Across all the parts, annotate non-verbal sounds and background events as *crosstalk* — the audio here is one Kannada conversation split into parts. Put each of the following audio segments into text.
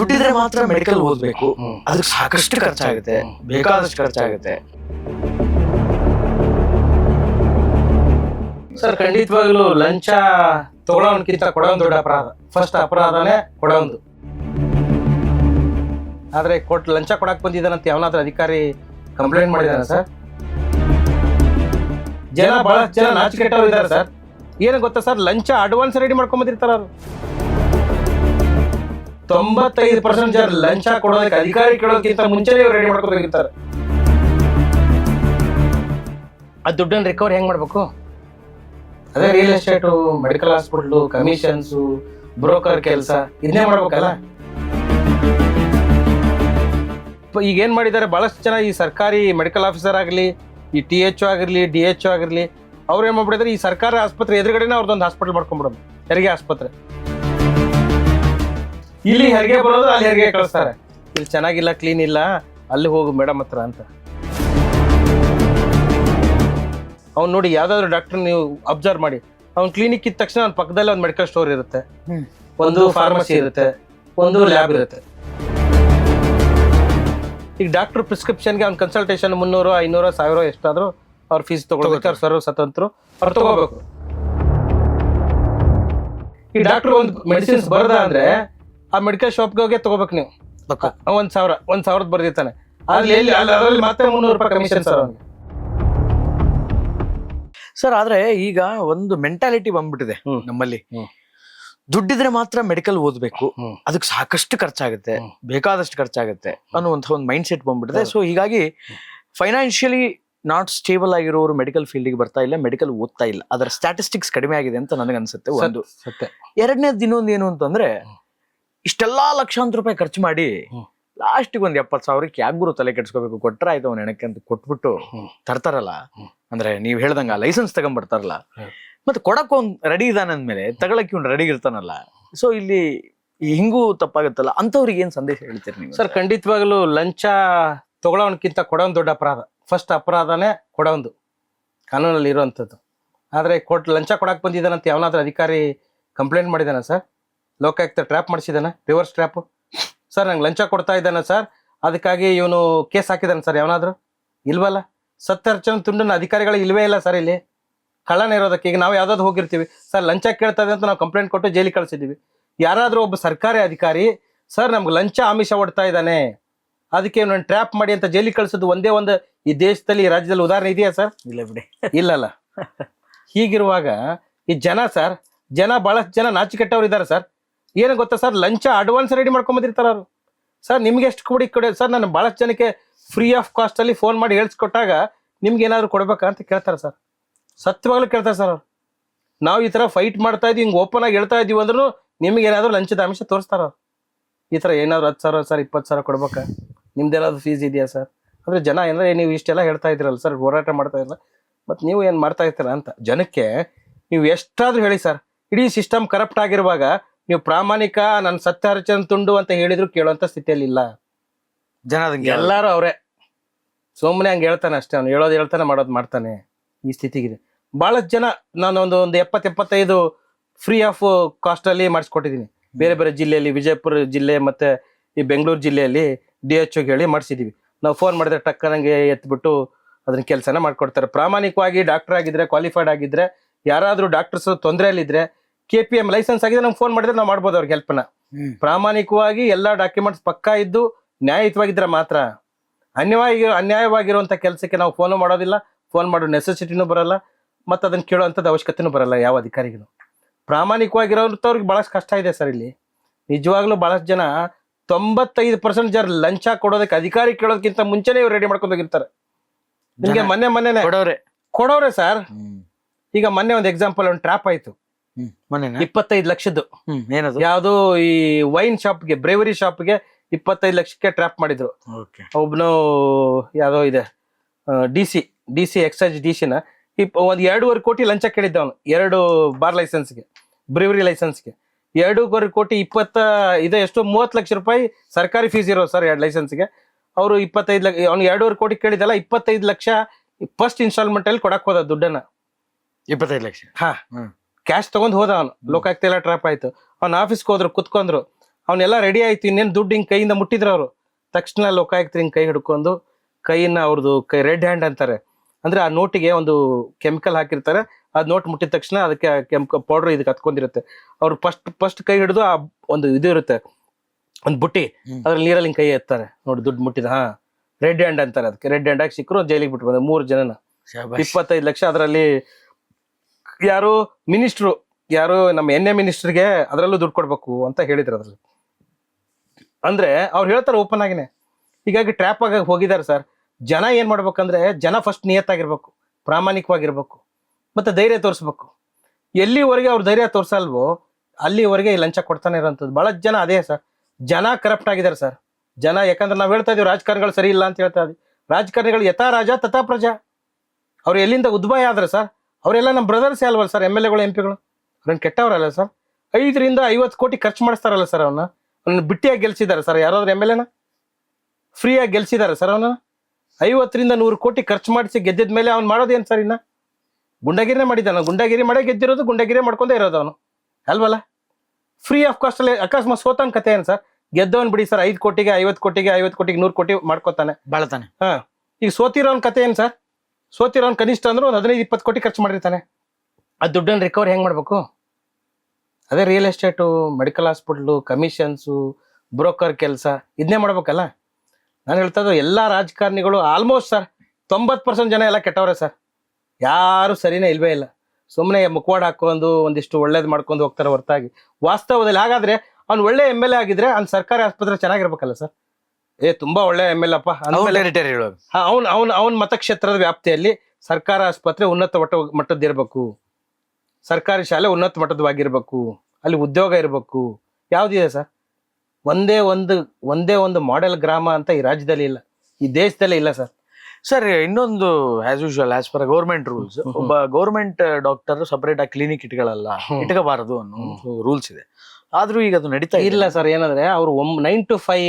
ದುಡ್ಡಿದ್ರೆ ಮಾತ್ರ ಮೆಡಿಕಲ್ ಓದ್ಬೇಕು. ಅದಕ್ಕೆ ಸಾಕಷ್ಟು ಖರ್ಚಾಗುತ್ತೆ. ಬೇಕಾದಷ್ಟು ಖರ್ಚಾಗುತ್ತೆ. ಸರ್ ಖಂಡಿತವಾಗ್ಲೂ ಲಂಚ ತಗೊಳೋನ್ಕಿಂತ ಕೊಡೋನ್ ದೊಡ್ಡ ಅಪರಾಧ. ಫಸ್ಟ್ ಅಪರಾಧನೇ ಕೊಡೋಂದು. ಆದ್ರೆ ಕೊಟ್ ಲಂಚ ಕೊಡಕ್ ಬಂದಿದ್ದಾನಂತ ಯಾವನಾದ್ರೂ ಅಧಿಕಾರಿ ಕಂಪ್ಲೇಂಟ್ ಮಾಡಿದಾನ ಸರ್? ಜನ ಬಹಳಷ್ಟು ಜನ ನಾಚಿಕೆಟ್ಟವರು ಇದ್ದಾರೆ ಸರ್. ಏನು ಗೊತ್ತಾ ಸರ್? ಲಂಚ ಅಡ್ವಾನ್ಸ್ ರೆಡಿ ಮಾಡ್ಕೊಂಡ್ ಅವರು ಅವ್ರು. ತೊಂಬತ್ತೈದು ಪರ್ಸೆಂಟ್ ಜನ ಲಂಚ ಕೊಡೋದಕ್ಕೆ ಅಧಿಕಾರಿ ಕೇಳೋದಕ್ಕಿಂತ ಮುಂಚೆನೇ ರೆಡಿ ಮಾಡ್ಕೋಬೇಕಿರ್ತಾರೆ ಆ ದುಡ್ಡನ್ನು ರಿಕವರ್ ಹೆಂಗ್ ಮಾಡ್ಬೇಕು? ಅದೇ real estate medical hospital commissions broker ಕೆಲಸ ಇದನ್ನೇ ಮಾಡ್ಬೇಕಲ್ಲ? ಈಗ ಏನ್ ಮಾಡಿದ್ದಾರೆ? ಬಹಳಷ್ಟು ಜನ ಈ ಸರ್ಕಾರಿ ಮೆಡಿಕಲ್ ಆಫೀಸರ್ ಆಗಲಿ, ಈ ಟಿ ಎಚ್ ಆಗಿರಲಿ ಡಿ ಎಚ್ ಆಗಿರಲಿ ಅವ್ರು ಏನು ಮಾಡ್ಬಿಟ್ಟಿದ್ರೆ? ಈ ಸರ್ಕಾರಿ ಆಸ್ಪತ್ರೆ ಎದುರುಗಡೆನೇ ಅವ್ರದ್ದೊಂದು ಹಾಸ್ಪಿಟಲ್ ಮಾಡ್ಕೊಂಬಿಡೋದು ಹೆರಿಗೆ ಆಸ್ಪತ್ರೆ. ಇಲ್ಲಿ ಹೆರಿಗೆ ಬರೋದು ಅಲ್ಲಿ ಹೆರಿಗೆ ಕಳಿಸ್ತಾರೆ. ಇಲ್ಲಿ ಚೆನ್ನಾಗಿಲ್ಲ ಕ್ಲೀನ್ ಇಲ್ಲ ಅಲ್ಲಿ ಹೋಗು ಮೇಡಮ್ ಹತ್ರ ಅಂತ. ಅವ್ನು ನೋಡಿ ಯಾವ್ದಾದ್ರು ಡಾಕ್ಟರ್ ನೀವು ಅಬ್ಸರ್ವ್ ಮಾಡಿ. ಅವ್ನು ಕ್ಲಿನಿಕ್ ಇದ್ದ ತಕ್ಷಣ ಅವ್ನ ಪಕ್ಕದಲ್ಲಿ ಒಂದು ಮೆಡಿಕಲ್ ಸ್ಟೋರ್ ಇರುತ್ತೆ. ಒಂದು ಫಾರ್ಮಸಿ ಇರುತ್ತೆ. ಒಂದು ಲ್ಯಾಬ್ ಇರುತ್ತೆ. ಈಗ ಡಾಕ್ಟರ್ ಪ್ರಿಸ್ಕ್ರಿಪ್ಷನ್ಗೆ ಅವ್ನ ಕನ್ಸಲ್ಟೇಷನ್ ಮುನ್ನೂರು ಐನೂರು ಸಾವಿರ ಎಷ್ಟಾದರೂ ಅವ್ರ ಫೀಸ್ ತೊಗೊಳ್ಬೇಕಾದ್ರೆ ಸರ್ವ ಸ್ವತಂತ್ರ ಅವ್ರು ತಗೋಬೇಕು. ಈ ಡಾಕ್ಟರ್ ಒಂದು ಮೆಡಿಸಿನ್ಸ್ ಬರ್ದ ಅಂದ್ರೆ ಆ ಮೆಡಿಕಲ್ ಶಾಪ್ಗೆ ಹೋಗಿ ತಗೋಬೇಕು ನೀವು. ಒಂದ್ ಸಾವಿರ ಒಂದ್ ಸಾವಿರದ ಬರ್ದಿರ್ತಾನೆ. ಅಲ್ಲಿ ಎಲ್ಲಿ ಅಲ್ಲಿ ಅದರಲ್ಲಿ ಮತ್ತೆ ಮುನ್ನೂರು ರೂಪಾಯಿ ಕಮಿಷನ್ ಸರ್ ಅವ್ನಿಗೆ. ಸರ್ ಆದ್ರೆ ಈಗ ಒಂದು ಮೆಂಟಾಲಿಟಿ ಬಂದ್ಬಿಟ್ಟಿದೆ ಹ್ಮ್. ನಮ್ಮಲ್ಲಿ. ಹ್ಮ್. ದುಡ್ಡಿದ್ರೆ ಮಾತ್ರ ಮೆಡಿಕಲ್ ಓದ್ಬೇಕು. ಹ್ಮ್. ಅದಕ್ಕೆ ಸಾಕಷ್ಟು ಖರ್ಚಾಗುತ್ತೆ. ಹ್ಮ್. ಬೇಕಾದಷ್ಟು ಖರ್ಚಾಗುತ್ತೆ ಅನ್ನುವಂತ ಒಂದು ಮೈಂಡ್ ಸೆಟ್ ಬಂದ್ಬಿಟ್ಟಿದೆ. ಸೊ ಹೀಗಾಗಿ ಫೈನಾನ್ಷಿಯಲಿ ನಾಟ್ ಸ್ಟೇಬಲ್ ಆಗಿರೋರು ಮೆಡಿಕಲ್ ಫೀಲ್ಡ್ಗೆ ಬರ್ತಾ ಇಲ್ಲ ಮೆಡಿಕಲ್ ಓದ್ತಾ ಇಲ್ಲ. ಅದರ ಸ್ಟ್ಯಾಟಿಸ್ಟಿಕ್ಸ್ ಕಡಿಮೆ ಆಗಿದೆ ಅಂತ ನನಗನ್ಸುತ್ತೆ ಒಂದು. ಸತ್ಯ. ದಿನ ಇನ್ನೊಂದು ಏನು ಅಂತಂದ್ರೆ ಇಷ್ಟೆಲ್ಲಾ ಲಕ್ಷಾಂತರ ರೂಪಾಯಿ ಖರ್ಚು ಮಾಡಿ. ಲಾಸ್ಟಿಗೆ ಒಂದ್ ಎಪ್ಪತ್ತು ಸಾವಿರಕ್ಕೆ ಯಾಕೆ ಗುರು ತಲೆ ಕೆಡ್ಸ್ಕೋಬೇಕು ಕೊಟ್ರ ಆಯ್ತು ಅವ್ನ ಹೆಣಕ್ಕೆ ಅಂತ ಕೊಟ್ಬಿಟ್ಟು ತರ್ತಾರಲ್ಲ. ಅಂದ್ರೆ ನೀವ್ ಹೇಳ್ದಂಗ ಲೈಸೆನ್ಸ್ ತಗೊಂಡ್ಬರ್ತಾರಲ್ಲ. ಮತ್ತೆ ಕೊಡಕ್ ಒಂದ್ ರೆಡಿ ಇದಾನ ಅಂದ್ಮೇಲೆ ತಗೊಳಕ್ಕೆ ಇವ್ನು ರೆಡಿ ಇರ್ತಾನಲ್ಲ. ಸೊ ಇಲ್ಲಿ ಹಿಂಗೂ ತಪ್ಪಾಗುತ್ತಲ್ಲ. ಅಂತವ್ರಿಗೆ ಏನ್ ಸಂದೇಶ ಹೇಳ್ತೀರಿ ನೀವು? ಸರ್ ಖಂಡಿತವಾಗ್ಲೂ ಲಂಚ ತಗೊಳೋನ್ಕಿಂತ ಕೊಡೋನ್ ದೊಡ್ಡ ಅಪರಾಧ. ಫಸ್ಟ್ ಅಪರಾಧನೇ ಕೊಡೋಂದು ಕಾನೂನಲ್ಲಿ ಇರುವಂಥದ್ದು ಆದರೆ ಕೊಟ್ ಲಂಚ ಕೊಡಕ್ಕೆ ಬಂದಿದ್ದಾನಂತ ಯಾವನಾದ್ರೂ ಅಧಿಕಾರಿ ಕಂಪ್ಲೇಂಟ್ ಮಾಡಿದಾನ ಸರ್? ಲೋಕಾಯುಕ್ತ ಟ್ರ್ಯಾಪ್ ಮಾಡಿಸಿದಾನ ರಿವರ್ಸ್ ಟ್ರ್ಯಾಪ್ ಸರ್ ನಂಗೆ ಲಂಚ ಕೊಡ್ತಾ ಇದ್ದಾನೆ ಸರ್ ಅದಕ್ಕಾಗಿ ಇವನು ಕೇಸ್ ಹಾಕಿದಾನೆ ಸರ್ ಯಾವನಾದ್ರು? ಇಲ್ವಲ್ಲ? ಸತ್ತರ್ಚನ ತುಂಡನ ಅಧಿಕಾರಿಗಳು ಇಲ್ವೇ ಇಲ್ಲ ಸರ್ ಇಲ್ಲಿ. ಕಳ್ಳನ ಇರೋದಕ್ಕೆ ಈಗ ನಾವು ಯಾವ್ದಾದ್ರು ಹೋಗಿರ್ತೀವಿ. ಸರ್ ಲಂಚ ಕೇಳ್ತಾ ಇದೆ ಅಂತ ನಾವು ಕಂಪ್ಲೇಂಟ್ ಕೊಟ್ಟು ಜೈಲಿಗೆ ಕಳಿಸಿದ್ದೀವಿ ಯಾರಾದರೂ ಒಬ್ಬ ಸರ್ಕಾರಿ ಅಧಿಕಾರಿ ಸರ್ ನಮ್ಗೆ ಲಂಚ ಆಮಿಷ ಹೊಡ್ತಾ ಇದ್ದಾನೆ. ಅದಕ್ಕೆ ಇವನು ಟ್ರ್ಯಾಪ್ ಮಾಡಿ ಅಂತ ಜೈಲಿಗೆ ಕಳಿಸೋದು ಒಂದೇ ಒಂದು ಈ ದೇಶದಲ್ಲಿ ಈ ರಾಜ್ಯದಲ್ಲಿ ಉದಾಹರಣೆ ಇದೆಯಾ ಸರ್ ಇಲ್ಲ ಬಿಡಿ. ಇಲ್ಲಲ್ಲ. ಹೀಗಿರುವಾಗ ಈ ಜನ ಸರ್ ಜನ ಬಹಳಷ್ಟು ಜನ ನಾಚಿಕೆಟ್ಟವ್ರು ಇದ್ದಾರೆ ಸರ್ ಏನು ಗೊತ್ತಾ ಸರ್? ಲಂಚ ಅಡ್ವಾನ್ಸ್ ರೆಡಿ ಮಾಡ್ಕೊಂಬಂದಿರ್ತಾರ ಅವರು. ಸರ್, ನಿಮ್ಗೆ ಎಷ್ಟು ಕೊಡಿ ಕೊಡಿ? ಸರ್, ನಾನು ಭಾಳಷ್ಟು ಜನಕ್ಕೆ ಫ್ರೀ ಆಫ್ ಕಾಸ್ಟ್ ಅಲ್ಲಿ ಫೋನ್ ಮಾಡಿ ಹೇಳ್ಸ್ಕೊಟ್ಟಾಗ ನಿಮ್ಗೆ ಏನಾದರೂ ಕೊಡ್ಬೇಕಾ ಅಂತ ಕೇಳ್ತಾರೆ ಸರ್. ಸತ್ಯವಾಗ್ಲೂ ಕೇಳ್ತಾರೆ ಸರ್ ಅವ್ರು. ನಾವು ಈ ತರ ಫೈಟ್ ಮಾಡ್ತಾ ಇದೀವಿ ಹಿಂಗೆ ಓಪನ್ ಆಗಿ ಹೇಳ್ತಾ ಇದೀವಿ ಅಂದ್ರೂ ನಿಮ್ಗೆ ಏನಾದರೂ ಲಂಚದ ಅಂಶ ತೋರಿಸ್ತಾರ ಈ ತರ ಏನಾದ್ರು ಹತ್ತು ಸಾವಿರ, ಸರ್, ಇಪ್ಪತ್ತು ಸಾವಿರ ಕೊಡ್ಬೇಕಾ? ನಿಮ್ದೇನಾದ್ರು ಫೀಸ್ ಇದೆಯಾ ಸರ್? ಅಂದ್ರೆ ಜನ ಏನಾದ್ರೆ ನೀವು ಇಷ್ಟೆಲ್ಲ ಹೇಳ್ತಾ ಇದ್ದೀರಲ್ಲ ಸರ್, ಹೋರಾಟ ಮಾಡ್ತಾ ಇಲ್ಲ ಮತ್ತು ನೀವು ಏನು ಮಾಡ್ತಾ ಇರ್ತೀರ ಅಂತ ಜನಕ್ಕೆ ನೀವು ಎಷ್ಟಾದರೂ ಹೇಳಿ ಸರ್, ಇಡೀ ಸಿಸ್ಟಮ್ ಕರಪ್ಟ್ ಆಗಿರುವಾಗ ನೀವು ಪ್ರಾಮಾಣಿಕ ನನ್ನ ಸತ್ಯ ಹರಿಚಂದ್ ತುಂಡು ಅಂತ ಹೇಳಿದ್ರು ಕೇಳುವಂತ ಸ್ಥಿತಿಯಲ್ಲಿ ಇಲ್ಲ. ಜನ ಎಲ್ಲಾರು ಅವರೇ. ಸುಮ್ಮನೆ ಹಂಗೆ ಹೇಳ್ತಾನೆ ಅಷ್ಟೇ ಅವ್ನು. ಹೇಳೋದು ಹೇಳ್ತಾನೆ ಮಾಡೋದು ಮಾಡ್ತಾನೆ ಈ ಸ್ಥಿತಿಗಿದೆ. ಬಹಳಷ್ಟು ಜನ ನಾನು ಒಂದು ಎಪ್ಪತ್ತು ಎಪ್ಪತ್ತೈದು ಫ್ರೀ ಆಫ್ ಕಾಸ್ಟ್ ಅಲ್ಲಿ ಮಾಡಿಸ್ಕೊಟ್ಟಿದ್ದೀನಿ. ಬೇರೆ ಬೇರೆ ಜಿಲ್ಲೆಯಲ್ಲಿ ವಿಜಯಪುರ ಜಿಲ್ಲೆ ಮತ್ತೆ ಈ ಬೆಂಗಳೂರು ಜಿಲ್ಲೆಯಲ್ಲಿ ಡಿ ಎಚ್ ಹೇಳಿ ಮಾಡಿಸಿದೀವಿ. ನಾವು ಫೋನ್ ಮಾಡಿದ್ರೆ ಟಕ್ಕನಂಗೆ ಎತ್ಬಿಟ್ಟು ಅದನ್ನ ಕೆಲಸನ ಮಾಡ್ಕೊಡ್ತಾರೆ. ಪ್ರಾಮಾಣಿಕವಾಗಿ ಡಾಕ್ಟರ್ ಆಗಿದ್ರೆ ಕ್ವಾಲಿಫೈಡ್ ಆಗಿದ್ರೆ ಯಾರಾದ್ರೂ ಡಾಕ್ಟರ್ಸ್ ತೊಂದರೆಯಲ್ಲಿದ್ರೆ ಕೆ ಪಿ ಎಂ ಲೈಸೆನ್ಸ್ ಆಗಿದೆ ನಮ್ಗೆ ಫೋನ್ ಮಾಡಿದ್ರೆ ನಾವು ಮಾಡ್ಬೋದು ಅವ್ರಿಗೆ ಹೆಲ್ಪ್ನ. ಪ್ರಾಮಾಣಿಕವಾಗಿ ಎಲ್ಲಾ ಡಾಕ್ಯುಮೆಂಟ್ಸ್ ಪಕ್ಕಾ ಇದ್ದು ನ್ಯಾಯಯುತವಾಗಿದ್ರೆ ಮಾತ್ರ. ಅನ್ಯಾಯವಾಗಿ ಅನ್ಯಾಯವಾಗಿರುವಂತ ಕೆಲಸಕ್ಕೆ ನಾವು ಫೋನು ಮಾಡೋದಿಲ್ಲ ಫೋನ್ ಮಾಡೋ ನೆಸೆಸಿಟಿನೂ ಬರಲ್ಲ ಮತ್ತೆ ಅದನ್ನು ಕೇಳುವಂಥದ್ದು ಅವಶ್ಯಕತೆನೂ ಬರಲ್ಲ ಯಾವ ಅಧಿಕಾರಿಗೂ ಪ್ರಾಮಾಣಿಕವಾಗಿರೋಂಥವ್ರಿಗೆ ಭಾಳಷ್ಟು ಕಷ್ಟ ಇದೆ ಸರ್ ಇಲ್ಲಿ. ನಿಜವಾಗ್ಲೂ ಭಾಳಷ್ಟು ಜನ ತೊಂಬತ್ತೈದು ಪರ್ಸೆಂಟ್ ಜನ ಲಂಚ ಕೊಡೋದಕ್ಕೆ ಅಧಿಕಾರಿ ಕೇಳೋದಕ್ಕಿಂತ ಮುಂಚೆನೇ ಇವ್ರು ರೆಡಿ ಮಾಡ್ಕೊಂಡು ಹೋಗಿರ್ತಾರೆ. ನಿಮಗೆ ಮೊನ್ನೆ ಮೊನ್ನೆನೆ ಕೊಡೋರೆ. ಕೊಡೋರೆ ಸರ್. ಈಗ ಮೊನ್ನೆ ಒಂದು ಎಕ್ಸಾಂಪಲ್ ಒಂದು ಟ್ರ್ಯಾಪ್ ಆಯ್ತು? ಇಪ್ಪತ್ತೈದು ಲಕ್ಷದ್ದು. ಏನದು? ಯಾವುದು ಈ ವೈನ್ ಶಾಪ್ಗೆ ಬ್ರೇವರಿ ಶಾಪ್ಗೆ ಇಪ್ಪತ್ತೈದು ಲಕ್ಷಕ್ಕೆ ಟ್ರ್ಯಾಪ್ ಮಾಡಿದ್ರು. ಓಕೆ. ಒಬ್ನು ಯಾವ್ದೋ ಇದೆ D C D C excise D ಸಿನ. ಇಪ್ ಒಂದ್ ಎರಡೂವರೆ ಕೋಟಿ ಲಂಚ ಕೇಳಿದ್ದ ಅವನು ಎರಡು ಬಾರ್ ಲೈಸೆನ್ಸ್ಗೆ ಬ್ರೇವರಿ ಲೈಸೆನ್ಸ್ಗೆ. ಎರಡೂವರೆ ಕೋಟಿ ಇಪ್ಪತ್ತ ಇದೆ ಎಷ್ಟು ಮೂವತ್ತು ಲಕ್ಷ ರೂಪಾಯಿ ಸರ್ಕಾರಿ ಫೀಸ್ ಇರೋ ಸರ್ ಎರಡು ಲೈಸೆನ್ಸ್ಗೆ. ಅವರು ಇಪ್ಪತ್ತೈದು ಲಕ್ಷ ಅವ್ನು ಎರಡೂವರೆ ಕೋಟಿ ಕೇಳಿದಲ್ಲ ಇಪ್ಪತ್ತೈದು ಲಕ್ಷ ಫಸ್ಟ್ ಇನ್ಸ್ಟಾಲ್ಮೆಂಟ್ ಅಲ್ಲಿ ಕೊಡಕ್ ಹೋದ ದುಡ್ಡನ್ನ. ಇಪ್ಪತ್ತೈದು ಲಕ್ಷ? ಹಾ. ಕ್ಯಾಶ್ ತಗೊಂಡ್ ಹೋದ ಅವನು. ಲೋಕಾಯುಕ್ತ ಎಲ್ಲ ಟ್ರಾಪ್ ಆಯ್ತು. ಅವ್ನ ಆಫೀಸ್ಗೆ ಹೋದ್ರು ಕುತ್ಕೊಂಡ್ರು. ಅವನ್ನೆಲ್ಲ ರೆಡಿ ಆಯ್ತು ಇನ್ನೇನು ದುಡ್ಡು ಹಿಂಗೆ ಕೈಯಿಂದ ಮುಟ್ಟಿದ್ರು ಅವರು. ತಕ್ಷಣ ಲೋಕಾಯುಕ್ತರು ಹಿಂಗೆ ಕೈ ಹಿಡ್ಕೊಂಡು. ಕೈಯನ್ನ ಅವ್ರದ್ದು ಕೈ ರೆಡ್ ಹ್ಯಾಂಡ್ ಅಂತಾರೆ. ಅಂದ್ರೆ ಆ ನೋಟಿಗೆ ಒಂದು ಕೆಮಿಕಲ್ ಹಾಕಿರ್ತಾರೆ. ಆ ನೋಟ್ ಮುಟ್ಟಿದ ತಕ್ಷಣ ಅದಕ್ಕೆ ಕೆಂಪು ಪೌಡರ್ ಇದಕ್ಕೆ ಹತ್ಕೊಂಡಿರುತ್ತೆ. ಅವ್ರು ಫಸ್ಟ್ ಫಸ್ಟ್ ಕೈ ಹಿಡಿದು ಆ ಒಂದು ಇದು ಇರುತ್ತೆ. ಒಂದು ಬುಟ್ಟಿ. ಅದ್ರ ಅದ್ರಲ್ಲಿ ನೀರಲ್ಲಿ ಹಿಂಗ್ ಕೈ ಎತ್ತಾರೆ. ನೋಡಿ ದುಡ್ಡು ಮುಟ್ಟಿದ ಹಾ. ರೆಡ್ ಹ್ಯಾಂಡ್ ಅಂತಾರೆ ಅದಕ್ಕೆ. ರೆಡ್ ಹ್ಯಾಂಡ್ ಹಾಕಿ ಸಿಕ್ಕರು ಜೈಲಿಗೆ ಬಿಟ್ಟು ಬಂದ ಮೂರು ಜನನ. ಇಪ್ಪತ್ತೈದು ಲಕ್ಷ ಅದರಲ್ಲಿ ಯಾರು ಮಿನಿಸ್ಟ್ರು, ಯಾರು ನಮ್ಮ ಎನ್ ಎ ಮಿನಿಸ್ಟರ್ಗೆ ಅದರಲ್ಲೂ ದುಡ್ಡು ಕೊಡ್ಬೇಕು ಅಂತ ಹೇಳಿದ್ರು ಅದ್ರಲ್ಲಿ. ಅಂದ್ರೆ ಅವ್ರು ಹೇಳ್ತಾರೆ ಓಪನ್ ಆಗಿನೇ. ಹೀಗಾಗಿ ಟ್ರ್ಯಾಪ್ ಆಗಿ ಹೋಗಿದ್ದಾರೆ ಸರ್. ಜನ ಏನ್ ಮಾಡ್ಬೇಕಂದ್ರೆ ಜನ ಫಸ್ಟ್ ನಿಯತ್ತಾಗಿರ್ಬೇಕು, ಪ್ರಾಮಾಣಿಕವಾಗಿರ್ಬೇಕು, ಮತ್ತೆ ಧೈರ್ಯ ತೋರಿಸ್ಬೇಕು. ಎಲ್ಲಿವರೆಗೆ ಅವ್ರು ಧೈರ್ಯ ತೋರ್ಸಲ್ವೋ ಅಲ್ಲಿವರೆಗೆ ಲಂಚ ಕೊಡ್ತಾನೆ ಇರೋಂಥದ್ದು. ಬಹಳ ಜನ ಅದೇ ಸರ್. ಜನ ಕರಪ್ಟ್ ಆಗಿದ್ದಾರೆ ಸರ್. ಜನ ಯಾಕಂದ್ರೆ ನಾವು ಹೇಳ್ತಾ ಇದೀವಿ ರಾಜಕಾರಣಿಗಳು ಸರಿ ಇಲ್ಲ ಅಂತ ಹೇಳ್ತಾ ಇದೀವಿ ರಾಜಕಾರಣಿಗಳು ಯಥಾ ರಾಜ ತಥಾ ಪ್ರಜಾ ಅವ್ರು ಎಲ್ಲಿಂದ ಉದ್ಭಯ ಆದ್ರೆ ಸರ್ ಅವರೆಲ್ಲ ನಮ್ಮ ಬ್ರದರ್ಸೇ ಅಲ್ವಲ್ಲ ಸರ್ ಎಂ ಎಲ್ ಎಗಳು ಎಂ ಪಿಗಳು ಅವ್ರನ್ನ ಕೆಟ್ಟವರಲ್ಲ ಸರ್ ಐದರಿಂದ ಐವತ್ತು ಕೋಟಿ ಖರ್ಚು ಮಾಡಿಸ್ತಾರಲ್ಲ ಸರ್ ಅವನ್ನ ಅವ್ನ ಬಿಟ್ಟಿಯಾಗಿ ಗೆಲ್ಸಿದ್ದಾರೆ ಸರ್ ಯಾರಾದ್ರೂ ಎಂ ಎಲ್ ಎನ ಫ್ರೀಯಾಗಿ ಗೆಲ್ಸಿದ್ದಾರೆ ಸರ್ ಅವನ ಐವತ್ತರಿಂದ ನೂರು ಕೋಟಿ ಖರ್ಚು ಮಾಡಿಸಿ ಗೆದ್ದಿದ ಮೇಲೆ ಅವ್ನು ಮಾಡೋದೇನು ಸರ್ ಇನ್ನ? ಗುಂಡಗಿರಿನೇ ಮಾಡಿದ್ದಾನ. ಗುಂಡಗಿರಿ ಮಾಡೇ ಗೆದ್ದಿರೋದು ಗುಂಡಗಿರಿ ಮಾಡ್ಕೊಂಡೇ ಇರೋದು ಅವನು. ಅಲ್ವಲ್ಲ? ಫ್ರೀ ಆಫ್ ಕಾಸ್ಟ್ ಅಲ್ಲಿ ಅಕಸ್ಮಾತ್ ಸೋತನ್ ಕತೆ ಏನು ಸರ್ ಗೆದ್ದವನ್ ಬಿಡಿ ಸರ್ ಐದು ಕೋಟಿಗೆ ಐವತ್ತು ಕೋಟಿಗೆ ಐವತ್ತು ಕೋಟಿಗೆ ನೂರು ಕೋಟಿ ಮಾಡ್ಕೋತಾನೆ. ಬಾಳ್ತಾನೆ. ಹಾಂ. ಈಗ ಸೋತಿರೋನ್ ಕತೆ ಏನು ಸರ್ ಸೋತಿರೋನ್ ಕನಿಷ್ಠ ಅಂದ್ರೆ ಒಂದು ಹದಿನೈದು, ಇಪ್ಪತ್ತು ಕೋಟಿ ಖರ್ಚು ಮಾಡಿರ್ತಾನೆ. ಆ ದುಡ್ಡನ್ನು ರಿಕವರಿ ಹೆಂಗ್ ಮಾಡಬೇಕು? ಅದೇ real estate medical hospital commissions broker ಕೆಲಸ ಇದನ್ನೇ ಮಾಡ್ಬೇಕಲ್ಲ? ನಾನು ಹೇಳ್ತಾ ಇದ್ದು ಎಲ್ಲ ರಾಜಕಾರಣಿಗಳು ಆಲ್ಮೋಸ್ಟ್ ಸರ್ ತೊಂಬತ್ತು ಪರ್ಸೆಂಟ್ ಜನ ಎಲ್ಲ ಕೆಟ್ಟವ್ರೆ ಸರ್ ಯಾರು ಸರಿನೇ ಇಲ್ವೇ ಇಲ್ಲ. ಸುಮ್ಮನೆ ಮುಖವಾಡ ಹಾಕೊಂಡು ಒಂದಿಷ್ಟು ಒಳ್ಳೇದು ಮಾಡ್ಕೊಂಡು ಹೋಗ್ತಾರೆ ಹೊರತಾಗಿ. ವಾಸ್ತವದಲ್ಲಿ ಹಾಗಾದ್ರೆ ಅವ್ನು ಒಳ್ಳೆ ಎಂ ಎಲ್ ಎ ಆಗಿದ್ರೆ ಅವ್ನು ಸರ್ಕಾರಿ ಆಸ್ಪತ್ರೆ ಚೆನ್ನಾಗಿರ್ಬೇಕಲ್ಲ ಸರ್ ಏ ತುಂಬಾ ಒಳ್ಳೆ ಎಂ ಎಲ್ ಅಪ್ಪ. ಅವ್ನ್ ಅವನ್ ಅವನ್ ಮತಕ್ಷೇತ್ರದ ವ್ಯಾಪ್ತಿಯಲ್ಲಿ ಸರ್ಕಾರ ಆಸ್ಪತ್ರೆ ಉನ್ನತ ಮಟ್ಟ ಮಟ್ಟದ್ದಿರ್ಬೇಕು. ಸರ್ಕಾರಿ ಶಾಲೆ ಉನ್ನತ ಮಟ್ಟದವಾಗಿರ್ಬೇಕು. ಅಲ್ಲಿ ಉದ್ಯೋಗ ಇರಬೇಕು. ಯಾವ್ದಿದೆ ಸರ್? ಒಂದೇ ಒಂದು ಒಂದೇ ಒಂದು ಮಾಡೆಲ್ ಗ್ರಾಮ ಅಂತ ಈ ರಾಜ್ಯದಲ್ಲಿ ಇಲ್ಲ. ಈ ದೇಶದಲ್ಲೇ ಇಲ್ಲ ಸರ್. ಸರ್ ಇನ್ನೊಂದು as usual as per government rules ಒಬ್ಬ ಗೌರ್ಮೆಂಟ್ ಡಾಕ್ಟರ್ ಸಪರೇಟ್ ಆಗಿ ಕ್ಲಿನಿಕ್ ಇಟ್ಕೊಳ್ಳಲ್ಲ. ಇಟ್ಕೋಬಾರದು ಅನ್ನೋ ರೂಲ್ಸ್ ಇದೆ. ಆದ್ರೂ ಈಗ ಅದು ನಡೀತಾ ಇಲ್ಲ ಸರ್ ಏನಂದ್ರೆ ಅವ್ರು ಒಮ್ ನೈನ್ ಟು ಫೈವ್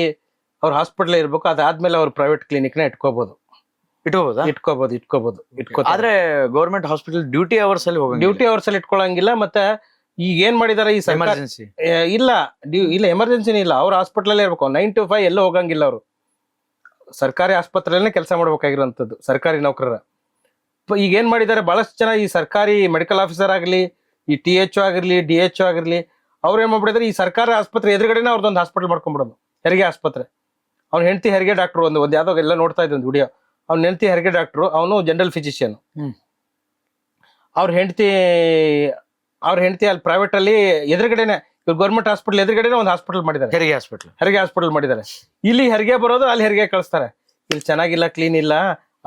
ಅವ್ರ ಹಾಸ್ಪಿಟಲ್ ಇರ್ಬೇಕು ಅದಾದ್ಮೇಲೆ ಅವ್ರು ಪ್ರೈವೇಟ್ ಕ್ಲಿನಿಕ್ನ ನ ಇಟ್ಕೋಬಹುದು ಇಟ್ಕೋಬೋದಾ? ಇಟ್ಕೋಬಹುದು ಇಟ್ಕೋಬಹುದು ಇಟ್ಕೋ ಆದ್ರೆ ಗೌರ್ಮೆಂಟ್ ಹಾಸ್ಪಿಟಲ್ ಡ್ಯೂಟಿ ಅವರ್ಸ್ ಅಲ್ಲಿ ಹೋಗಿ ಡ್ಯೂಟಿ ಅವರ್ಸ್ ಅಲ್ಲಿ ಇಟ್ಕೊಳ್ಳಂಗಿಲ್ಲ ಮತ್ತೆ ಈಗ ಏನ್ ಮಾಡಿದಾರೆ ಈ ಎಮರ್ಜೆನ್ಸಿ ಇಲ್ಲ ಇಲ್ಲ ಎಮರ್ಜೆನ್ಸಿ ಇಲ್ಲ. ಅವ್ರ ಹಾಸ್ಪಿಟಲ್ ಇರ್ಬೇಕು. ನೈನ್ ಟು ಫೈವ್ ಎಲ್ಲೂ ಹೋಗಂಗಿಲ್ಲ ಅವರು. ಸರ್ಕಾರಿ ಆಸ್ಪತ್ರೆಯಲ್ಲೇ ಕೆಲಸ ಮಾಡ್ಬೇಕಾಗಿರೋಂಥದ್ದು ಸರ್ಕಾರಿ ನೌಕರರ. ಈಗ ಏನ್ ಮಾಡಿದ್ದಾರೆ ಬಹಳಷ್ಟು ಜನ ಈ ಸರ್ಕಾರಿ ಮೆಡಿಕಲ್ ಆಫೀಸರ್ ಆಗಲಿ ಈ ಟಿ ಎಚ್ ಆಗಿರ್ಲಿ ಡಿ ಎಚ್ ಆಗಿರ್ಲಿ ಅವ್ರು ಏನ್ ಮಾಡ್ಬಿಟ್ಟಿದ್ರೆ ಈ ಸರ್ಕಾರಿ ಆಸ್ಪತ್ರೆ ಎದುರುಗಡೆನೇ ಅವ್ರದ್ದೊಂದು ಹಾಸ್ಪಿಟಲ್ ಮಾಡ್ಕೊಂಡ್ಬಿಡೋದು ಹೆರಿಗೆ ಆಸ್ಪತ್ರೆ. ಅವ್ನ ಹೆಂಡತಿ ಹೆರಿಗೆ ಡಾಕ್ಟರ್ ಒಂದು ಒಂದು ಯಾವ್ದೋ ಎಲ್ಲ ನೋಡ್ತಾ ಇದ್ದೆ ಒಂದು ವಿಡಿಯೋ ಅವ್ನ ಹೆಂಡತಿ ಹೆರಿಗೆ ಡಾಕ್ಟ್ರು ಅವನು ಜನರಲ್ ಫಿಸಿಷಿಯನ್. ಅವ್ರ ಹೆಂಡತಿ ಅವ್ರ ಹೆಂಡತಿ ಅಲ್ಲಿ ಪ್ರೈವೇಟ್ ಅಲ್ಲಿ ಎದುರುಗಡೆನೆ ಗೌರ್ಮೆಂಟ್ ಹಾಸ್ಪಿಟಲ್ ಎದುರುಗಡೆನೆ ಒಂದು ಹಾಸ್ಪಿಟಲ್ ಮಾಡಿದ್ದಾರೆ. ಹೆರಿಗೆ ಹಾಸ್ಪಿಟಲ್ ಹೆರಿಗೆ ಹಾಸ್ಪಿಟಲ್ ಮಾಡಿದ್ದಾರೆ. ಇಲ್ಲಿ ಹೆರಿಗೆ ಬರೋದು ಅಲ್ಲಿ ಹೆರಿಗೆ ಕಳಿಸ್ತಾರೆ. ಇಲ್ಲಿ ಚೆನ್ನಾಗಿಲ್ಲ ಕ್ಲೀನ್ ಇಲ್ಲ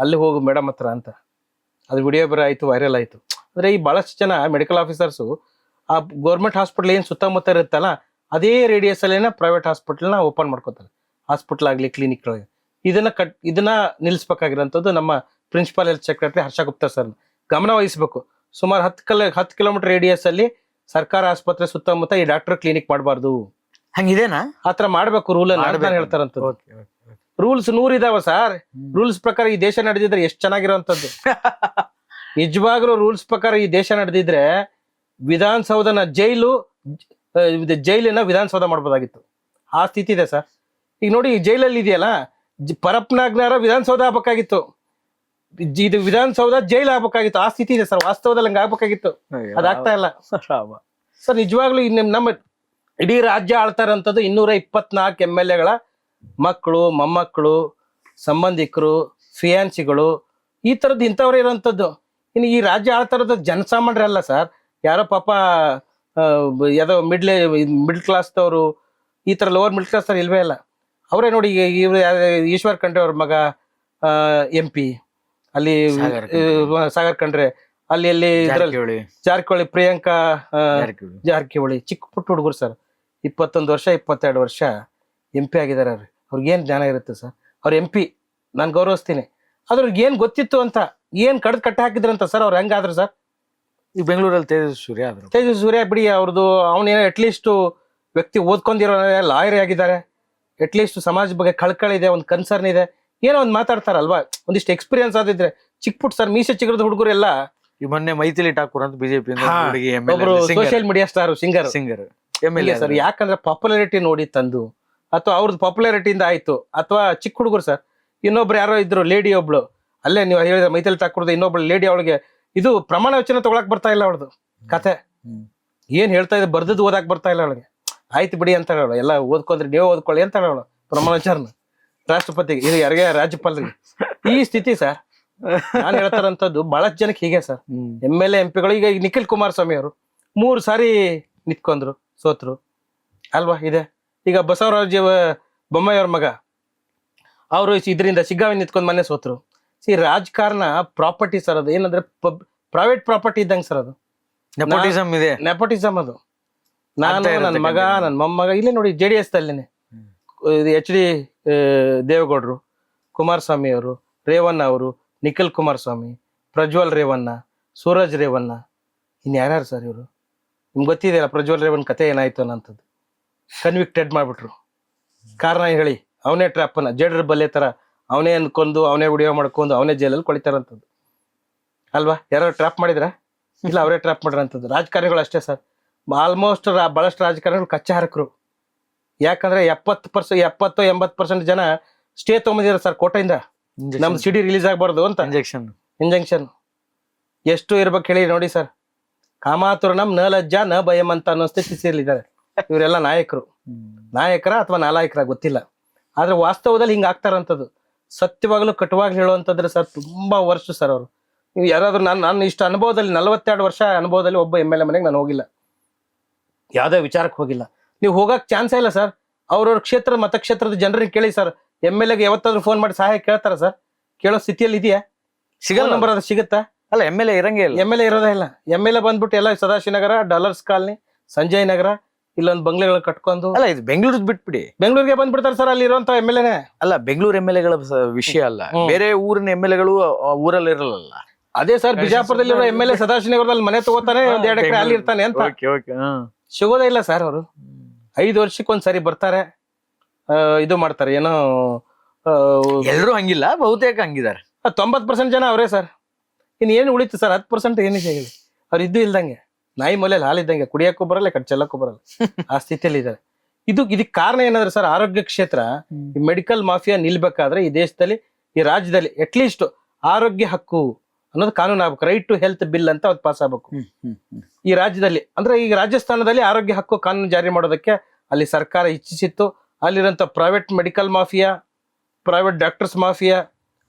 ಅಲ್ಲಿ ಹೋಗು ಮೇಡಮ್ ಹತ್ರ ಅಂತ. ಅದು ವಿಡಿಯೋ ಬರ ಆಯಿತು ವೈರಲ್ ಆಯಿತು. ಅಂದ್ರೆ ಈ ಬಹಳಷ್ಟು ಜನ ಮೆಡಿಕಲ್ ಆಫೀಸರ್ಸು ಆ ಗೌರ್ಮೆಂಟ್ ಹಾಸ್ಪಿಟಲ್ ಏನು ಸುತ್ತಮುತ್ತ ಇರುತ್ತಲ್ಲ ಅದೇ ರೇಡಿಯಸ್ ಅಲ್ಲೇನ ಪ್ರೈವೇಟ್ ಹಾಸ್ಪಿಟಲ್ನ ಓಪನ್ ಮಾಡ್ಕೋತಾರೆ. ಹಾಸ್ಪಿಟಲ್ ಆಗಲಿ ಕ್ಲಿನಿಕ್ಗಳಿಗೆ ಇದನ್ನ ಕಟ್ ಇದನ್ನ ನಿಲ್ಲಿಸ್ಬೇಕಾಗಿರೋಂಥದ್ದು ನಮ್ಮ principal health secretary Harsha Gupta sir ಗಮನ ವಹಿಸಬೇಕು. ಸುಮಾರು ಹತ್ತು ಕಲ ಹತ್ತು ಕಿಲೋಮೀಟರ್ ರೇಡಿಯಸ್ ಅಲ್ಲಿ ಸರ್ಕಾರ ಆಸ್ಪತ್ರೆ ಸುತ್ತಮುತ್ತ ಈ ಡಾಕ್ಟರ್ ಕ್ಲಿನಿಕ್ ಮಾಡಬಾರ್ದು. ಹಂಗಿದೇನಾ ಆತರ ಮಾಡ್ಬೇಕು ರೂಲ್ ಹೇಳ್ತಾರಂತ ರೂಲ್ಸ್ ನೂರ್ ಇದಾವ ಸರ್ ರೂಲ್ಸ್ ಪ್ರಕಾರ ಈ ದೇಶ ನಡೆದಿದ್ರೆ ಎಷ್ಟು ಚೆನ್ನಾಗಿರೋಂಥದ್ದು. *laughs* ನಿಜವಾಗ್ಲೂ ರೂಲ್ಸ್ ಪ್ರಕಾರ ಈ ದೇಶ ನಡೆದಿದ್ರೆ ವಿಧಾನಸೌಧನ ಜೈಲು ಆ, ಜೈಲಿನ ವಿಧಾನಸೌಧ ಮಾಡ್ಬೋದಾಗಿತ್ತು. ಆ ಸ್ಥಿತಿ ಇದೆ ಸರ್ ಈಗ ನೋಡಿ ಜೈಲಲ್ಲಿ ಇದೆಯಲ್ಲ? ಪರಪ್ನಾಗ್ನಾರ ವಿಧಾನಸೌಧ ಆಗ್ಬೇಕಾಗಿತ್ತು. ಇದು ವಿಧಾನಸೌಧ ಜೈಲ್ ಆಗ್ಬೇಕಾಗಿತ್ತು. ಆ ಸ್ಥಿತಿ ಇದೆ ಸರ್ ವಾಸ್ತವದಲ್ಲಿ ಹಂಗ ಆಗ್ಬೇಕಾಗಿತ್ತು. ಅದಾಗ್ತಾ ಇಲ್ಲ. ಸರ್ ನಿಜವಾಗ್ಲೂ ನಮ್ಮ ಇಡೀ ರಾಜ್ಯ ಆಳ್ತಾರಂಥದ್ದು ಇನ್ನೂರ ಇಪ್ಪತ್ನಾಲ್ಕು ಎಂ ಎಲ್ ಎಗಳ ಮಕ್ಕಳು ಮೊಮ್ಮಕ್ಕಳು ಸಂಬಂಧಿಕರು ಫಿಯಾನ್ಸಿಗಳು ಈ ತರದ್ ಇಂಥವ್ರು ಇರೋಂಥದ್ದು. ಇನ್ನು ಈ ರಾಜ್ಯ ಆಳ್ತಾರದ ಜನಸಾಮಾನ್ಯರಲ್ಲ ಸರ್. ಯಾರೋ ಪಾಪ ಯಾವುದೋ ಮಿಡ್ಲ್ ಮಿಡ್ಲ್ ಕ್ಲಾಸ್ದವರು ಈ ತರ ಲೋವರ್ ಮಿಡ್ಲ್ ಕ್ಲಾಸ್ ಇಲ್ವೇ ಇಲ್ಲ. ಅವರೇ ನೋಡಿ ಇವರು ಈಶ್ವರ್ ಖಂಡ್ರೆ ಅವ್ರ ಮಗ ಎಂ ಪಿ ಅಲ್ಲಿ ಸಾಗರ್ ಖಂಡ್ರೆ. ಅಲ್ಲಿ ಅಲ್ಲಿ ಇದ್ರಲ್ಲಿ ಜಾರಕಿಹೊಳಿ. ಪ್ರಿಯಾಂಕಾ ಜಾರಕಿಹೊಳಿ. ಜಾರಕಿಹೊಳಿ. ಚಿಕ್ಕ ಪುಟ್ಟ ಹುಡುಗರು ಸರ್. ಇಪ್ಪತ್ತೊಂದು ವರ್ಷ ಇಪ್ಪತ್ತೆರಡು ವರ್ಷ ಎಂ ಪಿ ಆಗಿದ್ದಾರೆ ಅವ್ರು. ಅವ್ರಿಗೆ ಏನು ಜ್ಞಾನ ಇರುತ್ತೆ ಸರ್? ಅವ್ರು ಎಂ ಪಿ ನಾನು ಗೌರವಿಸ್ತೀನಿ. ಅದ್ರಿಗೆ ಏನು ಗೊತ್ತಿತ್ತು ಅಂತ ಏನು ಕಡ್ದು ಕಟ್ಟ ಹಾಕಿದ್ರಂತ ಸರ್ ಅವ್ರು ಹೆಂಗಾದ್ರು ಸರ್? ಈ ಬೆಂಗಳೂರಲ್ಲಿ ತೇಜಸ್ ಸೂರ್ಯ ಆದ್ರು. ತೇಜಸ್ ಸೂರ್ಯ ಬಿಡಿ ಅವ್ರದ್ದು ಅವನೇನೋ ಅಟ್ಲೀಸ್ಟು ವ್ಯಕ್ತಿ ಓದ್ಕೊಂಡಿರೋ ಲಾಯರ್ ಆಗಿದ್ದಾರೆ. ಅಟ್ಲೀಸ್ಟ್ ಸಮಾಜ ಬಗ್ಗೆ ಕಳ್ಕಳ ಇದೆ ಒಂದು ಕನ್ಸರ್ನ್ ಇದೆ. ಏನೋ ಒಂದು ಮಾತಾಡ್ತಾರಲ್ವಾ? ಒಂದಿಷ್ಟು ಎಕ್ಸ್ಪೀರಿಯನ್ಸ್ ಆದಿದ್ರೆ. ಚಿಕ್ಕ ಪುಟ್ಟ ಸರ್ ಮೀಸೆ ಚಿಗರದ ಹುಡುಗರೆಲ್ಲ ಈ ಮೊನ್ನೆ ಮೈಥಿಲಿ ಠಾಕೂರ್ ಅಂತ ಬಿಜೆಪಿ ಒಬ್ರು social media star singer singer M L A sir ಯಾಕಂದ್ರೆ ಪಾಪ್ಯುಲಾರಿಟಿ ನೋಡಿ ತಂದು ಅಥವಾ ಅವ್ರದ್ದು ಪಾಪ್ಯುಲಾರಿಟಿಯಿಂದ ಆಯ್ತು ಅಥವಾ ಚಿಕ್ಕ ಹುಡುಗರು ಸರ್ ಇನ್ನೊಬ್ರು ಯಾರೋ ಇದ್ರು ಲೇಡಿ ಒಬ್ಳು ಅಲ್ಲೇ ನೀವು ಹೇಳಿದ್ರೆ ಮೈಥಿಲಿ ಠಾಕೂರ್ದು ಇನ್ನೊಬ್ಳು ಲೇಡಿ ಅವಳಿಗೆ ಇದು ಪ್ರಮಾಣ ವಚನ ತಗೊಳಕ್ ಬರ್ತಾ ಇಲ್ಲ ಅವಳದು. ಕತೆ. ಏನ್ ಹೇಳ್ತಾ ಇದೆ ಬರ್ದದ್ದು ಓದಾಕ್ ಬರ್ತಾ ಇಲ್ಲ ಅವಳಿಗೆ. ಆಯ್ತು ಬಿಡಿ ಅಂತ ಹೇಳೋಳು. ಎಲ್ಲ ಓದ್ಕೊಂಡ್ರೆ ನೀವು ಓದ್ಕೊಳ್ಳಿ ಅಂತ ಹೇಳೋಳು ಪ್ರಮಾಣಾಚಾರನ ರಾಷ್ಟ್ರಪತಿಗೆ ಇದು ಯಾರಿಗೆ? ರಾಜ್ಯಪಾಲರಿಗೆ. ಈ ಸ್ಥಿತಿ ಸರ್. ನಾನು ಹೇಳ್ತಾರಂತದ್ದು ಬಹಳಷ್ಟು ಜನಕ್ಕೆ ಹೀಗೆ ಸರ್. ಎಂ ಎಲ್ ಎಂ ಪಿಗಳು ಈಗ ನಿಖಿಲ್ ಕುಮಾರಸ್ವಾಮಿ ಅವರು ಮೂರು ಸಾರಿ ನಿಂತ್ಕೊಂಡ್ರು ಸೋತ್ರು. ಅಲ್ವಾ? ಇದೆ. ಈಗ ಬಸವರಾಜ ಬೊಮ್ಮಾಯಿ ಅವ್ರ ಮಗ. ಅವರು ಇದರಿಂದ ಸಿಗ್ಗಾವಿ ನಿಂತ್ಕೊಂಡು ಮನೆ ಸೋತ್ರು. ಸಿ ರಾಜಕಾರಣ ಪ್ರಾಪರ್ಟಿ ಸರ್ ಅದು. ಏನಂದ್ರೆ ಪ್ರೈವೇಟ್ ಪ್ರಾಪರ್ಟಿ ಇದ್ದಂಗೆ ಸರ್ ಅದು. ನೆಪೋಟಿಸಮ್ ಇದೆ. ನೆಪೋಟಿಸಮ್ ಅದು. ನಾನು ನನ್ನ ಮಗ ನನ್ನ ಮೊಮ್ಮಗ ಇಲ್ಲೇ ನೋಡಿ ಜೆ ಡಿ ಎಸ್ ತಲ್ಲೇನೆ. ಇದು ಎಚ್ ಡಿ ದೇವೇಗೌಡರು ಕುಮಾರಸ್ವಾಮಿ ಅವರು ರೇವಣ್ಣ ಅವರು ನಿಖಿಲ್ ಕುಮಾರಸ್ವಾಮಿ ಪ್ರಜ್ವಲ್ ರೇವಣ್ಣ ಸೂರಜ್ ರೇವಣ್ಣ. ಇನ್ನು ಯಾರ್ಯಾರು ಸರ್ ಇವರು? ನಿಮ್ಗೆ ಗೊತ್ತಿದೆಯಲ್ಲ ಪ್ರಜ್ವಲ್ ರೇವಣ್ಣ ಕತೆ ಏನಾಯ್ತು ಅನ್ನೋಂಥದ್ದು. ಕನ್ವಿಕ್ಟೆಡ್ ಮಾಡಿಬಿಟ್ರು. ಕಾರಣ ಹೇಳಿ ಅವನೇ ಟ್ರ್ಯಾಪನ್ನ ಜೇಡರ್ ಬಲ್ಲೆ ಥರ ಅವನೇ ಅನ್ಕೊಂಡು ಅವನೇ ವಿಡಿಯೋ ಮಾಡ್ಕೊಂಡು ಅವನೇ ಜೈಲಲ್ಲಿ ಕೊಳಿತಾರಂಥದ್ದು. ಅಲ್ವಾ? ಯಾರು ಟ್ರ್ಯಾಪ್ ಮಾಡಿದ್ರ? ಇಲ್ಲ ಅವರೇ ಟ್ರ್ಯಾಪ್ ಮಾಡಿರೋಂಥದ್ದು. ರಾಜಕಾರಣಿಗಳು ಅಷ್ಟೇ ಸರ್. ಆಲ್ಮೋಸ್ಟ್ ಬಹಳಷ್ಟು ರಾಜಕಾರಣಿಗಳು ಕಚ್ಚಾರಕರು. ಯಾಕಂದ್ರೆ ಎಪ್ಪತ್ತು ಪರ್ಸೆಂಟ್ ಎಪ್ಪತ್ತು ಎಂಬತ್ತು ಪರ್ಸೆಂಟ್ ಜನ ಸ್ಟೇ ತೊಗೊಂಡಿದ್ದಾರೆ ಸರ್ ಕೋಟೆಯಿಂದ. ನಮ್ಮ ಸಿಡಿ ರಿಲೀಸ್ ಆಗಬಾರ್ದು ಅಂತ. ಇಂಜೆಕ್ಷನ್ ಇಂಜೆಕ್ಷನ್ ಎಷ್ಟು ಇರ್ಬೇಕು ಹೇಳಿ ನೋಡಿ ಸರ್ ಕಾಮಾತುರ ನಮ್ನ ಲಜ್ಜ ನ ಭಯಂ ಅಂತ ಅನ್ನೋ ಸ್ಥಿತಿಯಲ್ಲಿದ್ದಾರೆ ಇವರೆಲ್ಲ ನಾಯಕರು. ನಾಯಕರ ಅಥವಾ ನಾಲಾಯಕರ ಗೊತ್ತಿಲ್ಲ. ಆದ್ರೆ ವಾಸ್ತವದಲ್ಲಿ ಹಿಂಗ ಆಗ್ತಾರಂಥದ್ದು ಸತ್ಯವಾಗ್ಲೂ ಕಟುವಾಗ್ಲೂ ಹೇಳುವಂತಂದ್ರೆ ಸರ್ ತುಂಬಾ ವರ್ಷ ಸರ್ ಅವರು. ನೀವು ಯಾರಾದ್ರೂ ನಾನು ನಾನು ಇಷ್ಟು ಅನುಭವದಲ್ಲಿ ನಲವತ್ತೆರಡು ವರ್ಷ ಅನುಭವದಲ್ಲಿ ಒಬ್ಬ ಎಂ ಎಲ್ ಎ ಮನೆಗೆ ನಾನು ಹೋಗಿಲ್ಲ. ಯಾವುದೇ ವಿಚಾರಕ್ಕೆ ಹೋಗಿಲ್ಲ. ನೀವು ಹೋಗಕ್ ಚಾನ್ಸೇ ಇಲ್ಲ ಸರ್. ಅವ್ರವ್ರ ಕ್ಷೇತ್ರ ಮತಕ್ಷೇತ್ರದ ಜನರಿಗೆ ಕೇಳಿ ಸರ್. ಎಂ ಎಲ್ ಎಗೆ ಯಾವತ್ತಾದ್ರೂ ಫೋನ್ ಮಾಡಿ ಸಹಾಯ ಕೇಳ್ತಾರ ಸರ್? ಕೇಳೋ ಸ್ಥಿತಿಯಲ್ಲಿ ಇದೆಯಾ? ಸಿಗಲ್ಲ. ನಂಬರ್ ಅದು ಸಿಗುತ್ತಾ? ಅಲ್ಲ ಎಂ ಎಲ್ ಎ ಇರಂಗೇ ಇಲ್ಲ. ಎಂ ಎಲ್ ಎ ಇರೋದೇ ಇಲ್ಲ. ಎಂ ಎಲ್ ಎ ಬಂದ್ಬಿಟ್ಟು ಎಲ್ಲ ಸದಾಶಿವನಗರ ಡಾಲರ್ಸ್ ಕಾಲನಿ ಸಂಜಯ್ ನಗರ ಇಲ್ಲೊಂದು ಬಂಗ್ಲೆಗಳು ಕಟ್ಕೊಂಡು. ಅಲ್ಲ ಇದು ಬೆಂಗಳೂರು ಬಿಟ್ಬಿಡಿ. ಬೆಂಗಳೂರಿಗೆ ಬಂದ್ಬಿಡ್ತಾರೆ ಸರ್ ಅಲ್ಲಿ ಇರುವಂತ ಎಂ ಎಲ್ ಎನೇ ಅಲ್ಲ ಬೆಂಗಳೂರು ಎಂ ಎಲ್ ಎಗಳ ವಿಷಯ ಅಲ್ಲ. ಬೇರೆ ಊರಿನ ಎಂ ಎಲ್ ಎಗಳು ಊರಲ್ಲಿ ಇರಲ್ಲ ಅದೇ ಸರ್ ಬಿಜಾಪುರದಲ್ಲಿರೋ ಎಂ ಎಲ್ ಎ ಸದಾಶಿವನಗರದಲ್ಲಿ ಮನೆ ತಗೋತಾನೆ ಒಂದ್ ಎರಡು ಎಕರೆ ಅಲ್ಲಿ ಇರ್ತಾನೆ ಅಂತ. ಓಕೆ ಓಕೆ ಸಿಗೋದೇ ಇಲ್ಲ ಸರ್ ಅವರು. ಐದು ವರ್ಷಕ್ಕೆ ಒಂದ್ಸರಿ ಬರ್ತಾರೆ. ಆ, ಇದು ಮಾಡ್ತಾರೆ. ಏನೋ ಎಲ್ಲರೂ ಹಂಗಿಲ್ಲ ಬಹುತೇಕ ಹಂಗಿದ್ದಾರೆ. ತೊಂಬತ್ತು ಪರ್ಸೆಂಟ್ ಜನ ಅವರೇ ಸರ್. ಇನ್ನು ಏನು ಉಳಿತು ಸರ್? ಹತ್ತು ಪರ್ಸೆಂಟ್ ಏನಿದೆ ಹೇಳಿ? ಅವ್ರು ಇದ್ದು ಇಲ್ದಂಗೆ. ನಾಯಿ ಮೊಲೆಯಲ್ಲಿ ಹಾಲಿದ್ದಂಗೆ. ಕುಡಿಯಕ್ಕೂ ಬರಲ್ಲ ಕಟ್ ಚೆಲ್ಲಕ್ಕೂ ಬರಲ್ಲ. ಆ ಸ್ಥಿತಿಯಲ್ಲಿ ಇದ್ದಾರೆ. ಇದು ಇದಕ್ಕೆ ಕಾರಣ ಏನಂದ್ರೆ ಸರ್ ಆರೋಗ್ಯ ಕ್ಷೇತ್ರ ಈ ಮೆಡಿಕಲ್ ಮಾಫಿಯಾ ನಿಲ್ಬೇಕಾದ್ರೆ ಈ ದೇಶದಲ್ಲಿ ಈ ರಾಜ್ಯದಲ್ಲಿ ಅಟ್ಲೀಸ್ಟ್ ಆರೋಗ್ಯ ಹಕ್ಕು ಅನ್ನೋದು ಕಾನೂನು ಆಗ್ಬೇಕು. ರೈಟ್ ಟು ಹೆಲ್ತ್ ಬಿಲ್ ಅಂತ ಅದು ಪಾಸ್ ಆಗ್ಬೇಕು. ಈ ರಾಜ್ಯದಲ್ಲಿ ಅಂದ್ರೆ ಈಗ ರಾಜಸ್ಥಾನದಲ್ಲಿ ಆರೋಗ್ಯ ಹಕ್ಕು ಕಾನೂನು ಜಾರಿ ಮಾಡೋದಕ್ಕೆ ಅಲ್ಲಿ ಸರ್ಕಾರ ಇಚ್ಛಿಸಿತ್ತು. ಅಲ್ಲಿರೋಂಥ private medical mafia private doctors mafia